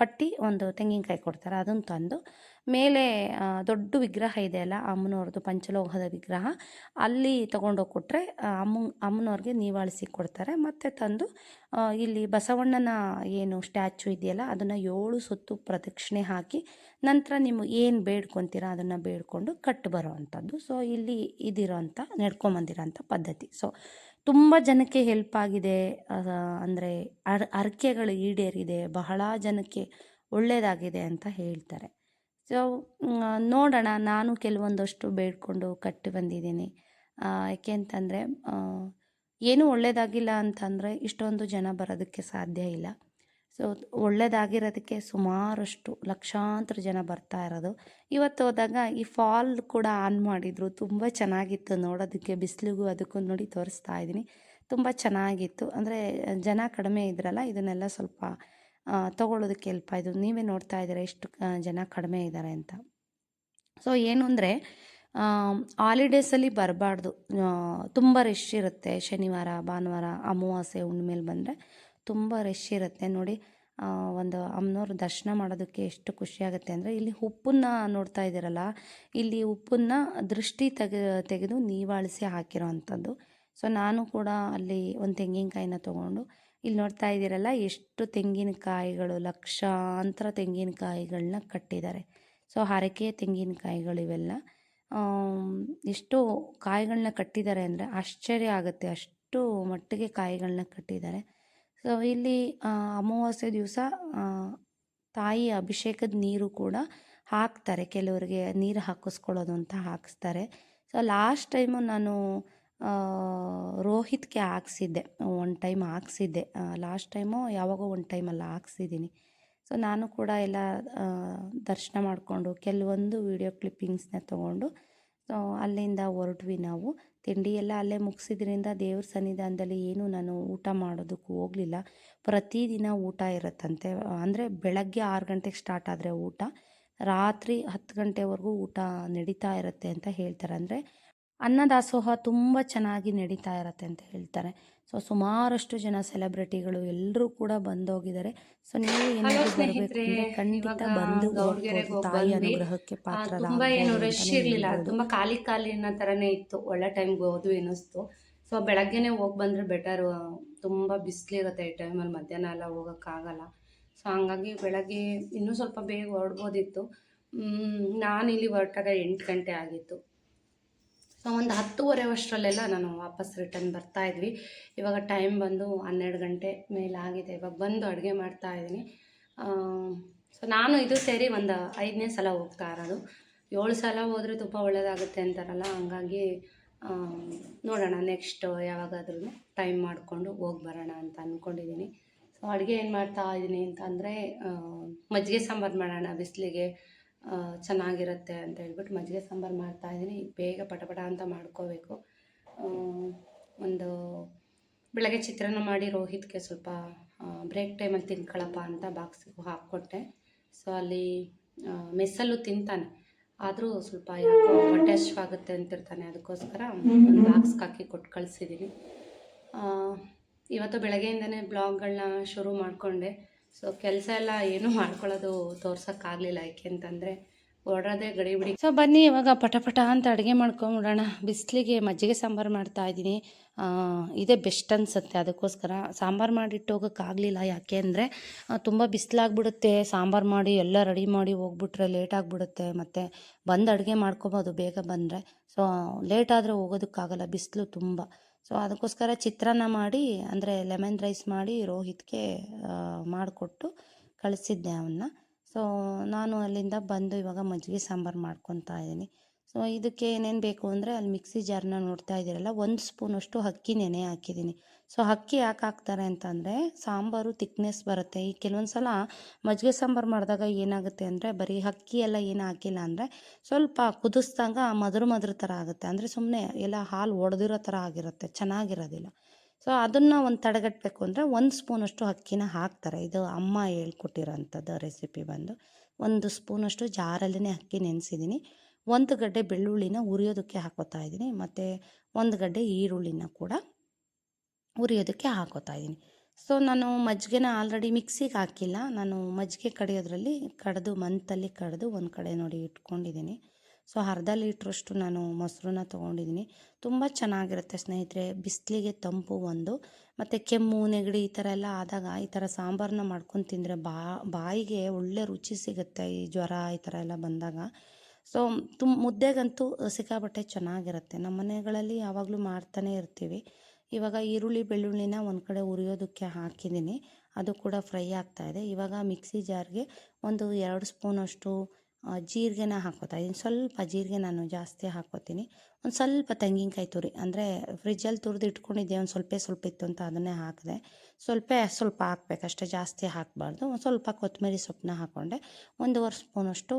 ಕಟ್ಟಿ ಒಂದು ತೆಂಗಿನಕಾಯಿ ಕೊಡ್ತಾರೆ ಅದನ್ನು ತಂದು ಮೇಲೆ ದೊಡ್ಡ ವಿಗ್ರಹ ಇದೆ ಅಲ್ಲ ಅಮ್ಮನವ್ರದ್ದು ಪಂಚಲೋಹದ ವಿಗ್ರಹ, ಅಲ್ಲಿ ತೊಗೊಂಡೋಗಿ ಕೊಟ್ಟರೆ ಅಮ್ಮ ಅಮ್ಮನವ್ರಿಗೆ ನೀವಾಳಿಸಿ ಕೊಡ್ತಾರೆ, ಮತ್ತು ತಂದು ಇಲ್ಲಿ ಬಸವಣ್ಣನ ಏನು ಸ್ಟ್ಯಾಚು ಇದೆಯಲ್ಲ, ಅದನ್ನು ಏಳು ಸುತ್ತು ಪ್ರದಕ್ಷಿಣೆ ಹಾಕಿ ನಂತರ ನೀವು ಏನು ಬೇಡ್ಕೊತೀರಾ ಅದನ್ನು ಬೇಡ್ಕೊಂಡು ಕಟ್ಟು ಬರೋ ಅಂಥದ್ದು ಸೊ ಇಲ್ಲಿ ಇದಿರೋಂಥ, ನಡ್ಕೊಂಬಂದಿರೋಂಥ ಪದ್ಧತಿ. ಸೊ ತುಂಬ ಜನಕ್ಕೆ ಹೆಲ್ಪ್ ಆಗಿದೆ. ಅಂದರೆ ಅರ್ ಹರಕೆಗಳು ಈಡೇರಿದೆ. ಬಹಳ ಜನಕ್ಕೆ ಒಳ್ಳೆಯದಾಗಿದೆ ಅಂತ ಹೇಳ್ತಾರೆ. ಸೊ ನೋಡೋಣ. ನಾನು ಕೆಲವೊಂದಷ್ಟು ಬೇಡ್ಕೊಂಡು ಕಟ್ಟಿ ಬಂದಿದ್ದೀನಿ. ಯಾಕೆ ಅಂತಂದರೆ ಏನೂ ಒಳ್ಳೆಯದಾಗಿಲ್ಲ ಅಂತಂದರೆ ಇಷ್ಟೊಂದು ಜನ ಬರೋದಕ್ಕೆ ಸಾಧ್ಯ ಇಲ್ಲ. ಸೊ ಒಳ್ಳೆಯದಾಗಿರೋದಕ್ಕೆ ಸುಮಾರಷ್ಟು ಲಕ್ಷಾಂತರ ಜನ ಬರ್ತಾ ಇರೋದು. ಇವತ್ತು ಹೋದಾಗ ಈ ಫಾಲ್ ಕೂಡ ಆನ್ ಮಾಡಿದರು. ತುಂಬ ಚೆನ್ನಾಗಿತ್ತು ನೋಡೋದಕ್ಕೆ, ಬಿಸಿಲಿಗೂ ಅದಕ್ಕೂ ನೋಡಿ ತೋರಿಸ್ತಾ ಇದ್ದೀನಿ. ತುಂಬ ಚೆನ್ನಾಗಿತ್ತು. ಅಂದರೆ ಜನ ಕಡಿಮೆ ಇದ್ರಲ್ಲ, ಇದನ್ನೆಲ್ಲ ಸ್ವಲ್ಪ ತೊಗೊಳ್ಳೋದಕ್ಕೆ ಹೆಲ್ಪ್ ಆಯಿತು. ನೀವೇ ನೋಡ್ತಾ ಇದ್ದೀರಾ ಎಷ್ಟು ಜನ ಕಡಿಮೆ ಇದ್ದಾರೆ ಅಂತ. ಸೊ ಏನು ಅಂದರೆ ಹಾಲಿಡೇಸಲ್ಲಿ ಬರಬಾರ್ದು. ತುಂಬ ರಶ್ ಇರುತ್ತೆ. ಶನಿವಾರ, ಭಾನುವಾರ, ಅಮಾವಾಸ್ಯೆ ಹುಣ್ಣಿಮೇಲೆ ಬಂದರೆ. ತುಂಬ ರಶ್ ಇರುತ್ತೆ ನೋಡಿ. ಒಂದು ಅಮ್ಮನವ್ರ ದರ್ಶನ ಮಾಡೋದಕ್ಕೆ ಎಷ್ಟು ಖುಷಿಯಾಗುತ್ತೆ ಅಂದರೆ ಇಲ್ಲಿ ಉಪ್ಪನ್ನ ನೋಡ್ತಾ ಇದ್ದೀರಲ್ಲ, ಇಲ್ಲಿ ಉಪ್ಪನ್ನ ದೃಷ್ಟಿ ತೆಗೆ, ತೆಗೆದು ನೀವಾಳಿಸಿ ಹಾಕಿರೋ ಅಂಥದ್ದು ಸೊ ನಾನು ಕೂಡ ಅಲ್ಲಿ ಒಂದು ತೆಂಗಿನಕಾಯಿನ ತೊಗೊಂಡು ಇಲ್ಲಿ ನೋಡ್ತಾ ಇದ್ದೀರಲ್ಲ, ಎಷ್ಟು ತೆಂಗಿನಕಾಯಿಗಳು, ಲಕ್ಷಾಂತರ ತೆಂಗಿನಕಾಯಿಗಳನ್ನ ಕಟ್ಟಿದ್ದಾರೆ. ಸೊ ಹರಕೆ ತೆಂಗಿನಕಾಯಿಗಳು ಇವೆಲ್ಲ. ಎಷ್ಟು ಕಾಯಿಗಳನ್ನ ಕಟ್ಟಿದ್ದಾರೆ ಅಂದರೆ ಆಶ್ಚರ್ಯ ಆಗುತ್ತೆ. ಅಷ್ಟು ಮಟ್ಟಿಗೆ ಕಾಯಿಗಳನ್ನ ಕಟ್ಟಿದ್ದಾರೆ. ಸೊ ಇಲ್ಲಿ ಅಮಾವಾಸ್ಯೆ ದಿವಸ ತಾಯಿ ಅಭಿಷೇಕದ ನೀರು ಕೂಡ ಹಾಕ್ತಾರೆ. ಕೆಲವರಿಗೆ ನೀರು ಹಾಕಿಸ್ಕೊಳ್ಳೋದು ಅಂತ ಹಾಕಿಸ್ತಾರೆ. ಸೊ ಲಾಸ್ಟ್ ಟೈಮು ನಾನು ರೋಹಿತ್ಗೆ ಹಾಕ್ಸಿದ್ದೆ. ಒನ್ ಟೈಮ್ ಹಾಕ್ಸಿದ್ದೆ. ಲಾಸ್ಟ್ ಟೈಮು ಯಾವಾಗೋ ಒಂದು ಟೈಮಲ್ಲಿ ಹಾಕ್ಸಿದ್ದೀನಿ. ಸೊ ನಾನು ಕೂಡ ಎಲ್ಲ ದರ್ಶನ ಮಾಡಿಕೊಂಡು, ಕೆಲವೊಂದು ವೀಡಿಯೋ ಕ್ಲಿಪ್ಪಿಂಗ್ಸ್ನ ತೊಗೊಂಡು, ಸೊ ಅಲ್ಲಿಂದ ಹೊರಟ್ವಿ ನಾವು. ತಿಂಡಿ ಎಲ್ಲ ಅಲ್ಲೇ ಮುಗಿಸಿದ್ರಿಂದ ದೇವ್ರ ಸನ್ನಿಧಾನದಲ್ಲಿ ಏನು ನಾನು ಊಟ ಮಾಡೋದಕ್ಕೂ ಹೋಗಲಿಲ್ಲ. ಪ್ರತಿದಿನ ಊಟ ಇರುತ್ತಂತೆ. ಅಂದರೆ ಬೆಳಗ್ಗೆ ಆರು ಗಂಟೆಗೆ ಸ್ಟಾರ್ಟ್ ಆದರೆ ಊಟ, ರಾತ್ರಿ ಹತ್ತು ಗಂಟೆವರೆಗೂ ಊಟ ನಡೀತಾ ಇರುತ್ತೆ ಅಂತ ಹೇಳ್ತಾರೆ. ಅಂದರೆ ಅನ್ನದಾಸೋಹ ತುಂಬ ಚೆನ್ನಾಗಿ ನಡೀತಾ ಇರುತ್ತೆ ಅಂತ ಹೇಳ್ತಾರೆ. ಸೊ ಸುಮಾರಷ್ಟು ಜನ ಸೆಲೆಬ್ರಿಟಿಗಳು ಎಲ್ಲರೂ ಕೂಡ ಬಂದೋಗಿದ್ದಾರೆ. ಸೊ ನೀವು ಏನಾದರೂ ಬರಬೇಕು ಖಂಡಿತ ಬಂದು ತಾಯಿ ಅನುಗ್ರಹಕ್ಕೆ ಪಾತ್ರ ತುಂಬಾ ಏನು ರಶ್ ಇರಲಿಲ್ಲ. ತುಂಬಾ ಖಾಲಿ ಖಾಲಿ ಅನ್ನೋ ಥರನೇ ಇತ್ತು. ಒಳ್ಳೆ ಟೈಮ್ಗೆ ಹೋದ್ವಿ ಅನ್ನಿಸ್ತು ಸೊ ಬೆಳಗ್ಗೆನೇ ಹೋಗಿ ಬಂದರೆ ಬೆಟರು ತುಂಬ ಬಿಸಿಲಿರುತ್ತೆ ಈ ಟೈಮಲ್ಲಿ ಮಧ್ಯಾಹ್ನ ಎಲ್ಲ ಹೋಗೋಕ್ಕಾಗಲ್ಲ ಸೊ ಹಂಗಾಗಿ ಬೆಳಗ್ಗೆ ಇನ್ನೂ ಸ್ವಲ್ಪ ಬೇಗ ಹೊರಡ್ಬೋದಿತ್ತು. ನಾನು ಇಲ್ಲಿ ಹೊರಟಾಗ ಎಂಟು ಗಂಟೆ ಆಗಿತ್ತು. ಸೊ ಒಂದು ಹತ್ತುವರೆ ಅಷ್ಟರಲ್ಲೆಲ್ಲ ನಾನು ವಾಪಸ್ ರಿಟರ್ನ್ ಬರ್ತಾ ಇದ್ವಿ. ಇವಾಗ ಟೈಮ್ ಬಂದು ಹನ್ನೆರಡು ಗಂಟೆ ಮೇಲೆ ಆಗಿದೆ. ಇವಾಗ ಬಂದು ಅಡುಗೆ ಮಾಡ್ತಾ ಇದ್ದೀನಿ. ಸೊ ನಾನು ಇದು ಸೇರಿ ಒಂದು ಐದನೇ ಸಲ ಹೋಗ್ತಾ ಇರೋದು. ಏಳು ಸಲ ಹೋದರೆ ತುಂಬ ಒಳ್ಳೆಯದಾಗುತ್ತೆ ಅಂತಾರಲ್ಲ, ಹಂಗಾಗಿ ನೋಡೋಣ ನೆಕ್ಸ್ಟ್ ಯಾವಾಗಾದ್ರೂ ಟೈಮ್ ಮಾಡಿಕೊಂಡು ಹೋಗಿ ಬರೋಣ ಅಂತ ಅಂದ್ಕೊಂಡಿದ್ದೀನಿ ಸೊ ಅಡುಗೆ ಏನು ಮಾಡ್ತಾ ಇದ್ದೀನಿ ಅಂತಂದರೆ ಮಜ್ಜಿಗೆ ಸಾಂಬಾರು ಮಾಡೋಣ ಬಿಸಿಲಿಗೆ. ಚೆನ್ನಾಗಿರುತ್ತೆ ಅಂತ ಹೇಳ್ಬಿಟ್ಟು ಮಜ್ಜಿಗೆ ಸಾಂಬಾರು ಮಾಡ್ತಾ ಇದ್ದೀನಿ. ಬೇಗ ಪಟಪಟ ಅಂತ ಮಾಡ್ಕೋಬೇಕು. ಒಂದು ಬೆಳಗ್ಗೆ ಚಿತ್ರಾನ್ನ ಮಾಡಿ ರೋಹಿತ್ಗೆ ಸ್ವಲ್ಪ ಬ್ರೇಕ್ ಟೈಮಲ್ಲಿ ತಿನ್ಕೊಳ್ಳಪ್ಪ ಅಂತ ಬಾಕ್ಸಿಗೆ ಹಾಕ್ಕೊಟ್ಟೆ. ಸೊ ಅಲ್ಲಿ ಮೆಸ್ಸಲ್ಲೂ ತಿಂತಾನೆ. ಆದರೂ ಸ್ವಲ್ಪ ಯಾಕೋ ಆಗುತ್ತೆ ಅಂತಿರ್ತಾನೆ. ಅದಕ್ಕೋಸ್ಕರ ಒಂದು ಬಾಕ್ಸ್ಗೆ ಹಾಕಿ ಕೊಟ್ಟು ಕಳಿಸಿದ್ದೀನಿ. ಇವತ್ತು ಬೆಳಗ್ಗೆಯಿಂದನೇ ಬ್ಲಾಗ್ಗಳನ್ನ ಶುರು ಮಾಡಿಕೊಂಡೆ. ಸೊ ಕೆಲಸ ಎಲ್ಲ ಏನೂ ಮಾಡ್ಕೊಳ್ಳೋದು ತೋರ್ಸೋಕ್ಕಾಗಲಿಲ್ಲ ಯಾಕೆಂತಂದರೆ ಹೊರಡೋದೇ ಗಡಿಬಿಡಿ ಸೊ ಬನ್ನಿ, ಇವಾಗ ಪಟಪಟ ಪಟ ಅಂತ ಅಡುಗೆ ಮಾಡ್ಕೊಂಬಿಡೋಣ. ಬಿಸಿಲಿಗೆ ಮಜ್ಜಿಗೆ ಸಾಂಬಾರು ಮಾಡ್ತಾ ಇದ್ದೀನಿ. ಇದೇ ಬೆಸ್ಟ್ ಅನಿಸುತ್ತೆ. ಅದಕ್ಕೋಸ್ಕರ ಸಾಂಬಾರು ಮಾಡಿಟ್ಟು ಹೋಗೋಕ್ಕಾಗಲಿಲ್ಲ ಯಾಕೆ ಅಂದರೆ ತುಂಬ ಬಿಸಿಲಾಗ್ಬಿಡುತ್ತೆ. ಸಾಂಬಾರು ಮಾಡಿ ಎಲ್ಲ ರೆಡಿ ಮಾಡಿ ಹೋಗ್ಬಿಟ್ರೆ ಲೇಟ್ ಆಗಿಬಿಡುತ್ತೆ. ಮತ್ತು ಬಂದು ಅಡುಗೆ ಮಾಡ್ಕೊಬೋದು ಬೇಗ ಬಂದರೆ. ಸೊ ಲೇಟ್ ಆದರೆ ಹೋಗೋದಕ್ಕಾಗಲ್ಲ. ಬಿಸಿಲು ತುಂಬ. ಸೊ ಅದಕ್ಕೋಸ್ಕರ ಚಿತ್ರಾನ್ನ ಮಾಡಿ, ಅಂದರೆ ಲೆಮನ್ ರೈಸ್ ಮಾಡಿ ರೋಹಿತ್ಗೆ ಮಾಡಿಕೊಟ್ಟು ಕಳಿಸಿದ್ದೆ ಅವನ್ನ ಸೊ ನಾನು ಅಲ್ಲಿಂದ ಬಂದು ಇವಾಗ ಮಜ್ಜಿಗೆ ಸಾಂಬಾರು ಮಾಡ್ಕೊತಾ ಇದ್ದೀನಿ. ಸೊ ಇದಕ್ಕೆ ಏನೇನು ಬೇಕು ಅಂದರೆ ಅಲ್ಲಿ ಮಿಕ್ಸಿ ಜಾರ್ನ ನೋಡ್ತಾ ಇದ್ದೀರಲ್ಲ, ಒಂದು ಸ್ಪೂನಷ್ಟು ಅಕ್ಕಿ ನೆನೆ ಹಾಕಿದ್ದೀನಿ. ಸೊ ಅಕ್ಕಿ ಯಾಕೆ ಹಾಕ್ತಾರೆ ಅಂತಂದರೆ ಸಾಂಬಾರು ತಿಕ್ನೆಸ್ ಬರುತ್ತೆ. ಈ ಕೆಲವೊಂದು ಸಲ ಮಜ್ಜಿಗೆ ಸಾಂಬಾರು ಮಾಡಿದಾಗ ಏನಾಗುತ್ತೆ ಅಂದರೆ ಬರೀ ಅಕ್ಕಿ ಎಲ್ಲ ಏನು ಹಾಕಿಲ್ಲ ಅಂದರೆ ಸ್ವಲ್ಪ ಕುದಿಸ್ದಾಗ ಮಧುರ ಮಧುರ ಥರ ಆಗುತ್ತೆ. ಅಂದರೆ ಸುಮ್ಮನೆ ಎಲ್ಲ ಹಾಲು ಒಡೆದಿರೋ ಥರ ಆಗಿರುತ್ತೆ, ಚೆನ್ನಾಗಿರೋದಿಲ್ಲ. ಸೊ ಅದನ್ನು ಒಂದು ತಡೆಗಟ್ಟಬೇಕು ಅಂದರೆ ಒಂದು ಸ್ಪೂನಷ್ಟು ಅಕ್ಕಿನ ಹಾಕ್ತಾರೆ. ಇದು ಅಮ್ಮ ಹೇಳ್ಕೊಟ್ಟಿರೋಂಥದ್ದು ರೆಸಿಪಿ ಬಂದು. ಒಂದು ಸ್ಪೂನಷ್ಟು ಜಾರಲ್ಲೇ ಅಕ್ಕಿ ನೆನೆಸಿದ್ದೀನಿ ಒಂದು ಗಡ್ಡೆ ಬೆಳ್ಳುಳ್ಳಿನ ಉರಿಯೋದಕ್ಕೆ ಹಾಕೋತಾ ಇದ್ದೀನಿ. ಮತ್ತು ಒಂದು ಗಡ್ಡೆ ಈರುಳ್ಳಿನ ಕೂಡ ಉರಿಯೋದಕ್ಕೆ ಹಾಕೋತಾ ಇದ್ದೀನಿ. ಸೊ ನಾನು ಮಜ್ಜಿಗೆನ ಆಲ್ರೆಡಿ ಮಿಕ್ಸಿಗೆ ಹಾಕಿಲ್ಲ. ನಾನು ಮಜ್ಜಿಗೆ ಕಡಿಯೋದ್ರಲ್ಲಿ ಕಡಿದು, ಮಂತಲ್ಲಿ ಕಡಿದು ಒಂದು ಕಡೆ ನೋಡಿ ಇಟ್ಕೊಂಡಿದ್ದೀನಿ. ಸೊ ಅರ್ಧ ಲೀಟ್ರಷ್ಟು ನಾನು ಮೊಸರನ್ನ ತೊಗೊಂಡಿದ್ದೀನಿ. ತುಂಬ ಚೆನ್ನಾಗಿರುತ್ತೆ ಸ್ನೇಹಿತರೆ. ಬಿಸಿಲಿಗೆ ತಂಪು ಒಂದು. ಮತ್ತು ಕೆಮ್ಮು, ನೆಗಡಿ ಈ ಥರ ಎಲ್ಲ ಆದಾಗ ಈ ಥರ ಸಾಂಬಾರನ್ನ ಮಾಡ್ಕೊಂಡು ತಿಂದರೆ ಬಾ, ಬಾಯಿಗೆ ಒಳ್ಳೆ ರುಚಿ ಸಿಗುತ್ತೆ. ಈ ಜ್ವರ ಈ ಥರ ಎಲ್ಲ ಬಂದಾಗ. ಸೊ ತುಮ್, ಮುದ್ದೆಗಂತೂ ಸಿಕ್ಕಾಪಟ್ಟೆ ಚೆನ್ನಾಗಿರುತ್ತೆ. ನಮ್ಮ ಮನೆಗಳಲ್ಲಿ ಯಾವಾಗಲೂ ಮಾಡ್ತಾನೆ ಇರ್ತೀವಿ. ಇವಾಗ ಈರುಳ್ಳಿ ಬೆಳ್ಳುಳ್ಳಿನ ಒಂದು ಕಡೆ ಉರಿಯೋದಕ್ಕೆ ಹಾಕಿದ್ದೀನಿ. ಅದು ಕೂಡ ಫ್ರೈ ಆಗ್ತಾ ಇದೆ. ಇವಾಗ ಮಿಕ್ಸಿ ಜಾರ್ಗೆ ಒಂದು ಎರಡು ಸ್ಪೂನಷ್ಟು ಜೀರಿಗೆನ ಹಾಕೋತಾ ಇದ್ದೀನಿ ಸ್ವಲ್ಪ ಜೀರಿಗೆ ನಾನು ಜಾಸ್ತಿ ಹಾಕೋತೀನಿ. ಒಂದು ಸ್ವಲ್ಪ ತೆಂಗಿನಕಾಯಿ ತುರಿ, ಅಂದರೆ ಫ್ರಿಜ್ಜಲ್ಲಿ ತುರಿದು ಇಟ್ಕೊಂಡಿದ್ದೆ, ಒಂದು ಸ್ವಲ್ಪ ಸ್ವಲ್ಪ ಇತ್ತು ಅಂತ ಅದನ್ನೇ ಹಾಕಿದೆ. ಸ್ವಲ್ಪ ಸ್ವಲ್ಪ ಹಾಕ್ಬೇಕು ಜಾಸ್ತಿ ಹಾಕಬಾರ್ದು. ಒಂದು ಸ್ವಲ್ಪ ಕೊತ್ತಂಬರಿ ಸೊಪ್ಪನ್ನ ಹಾಕ್ಕೊಂಡೆ ಒಂದೂವರೆ ಸ್ಪೂನಷ್ಟು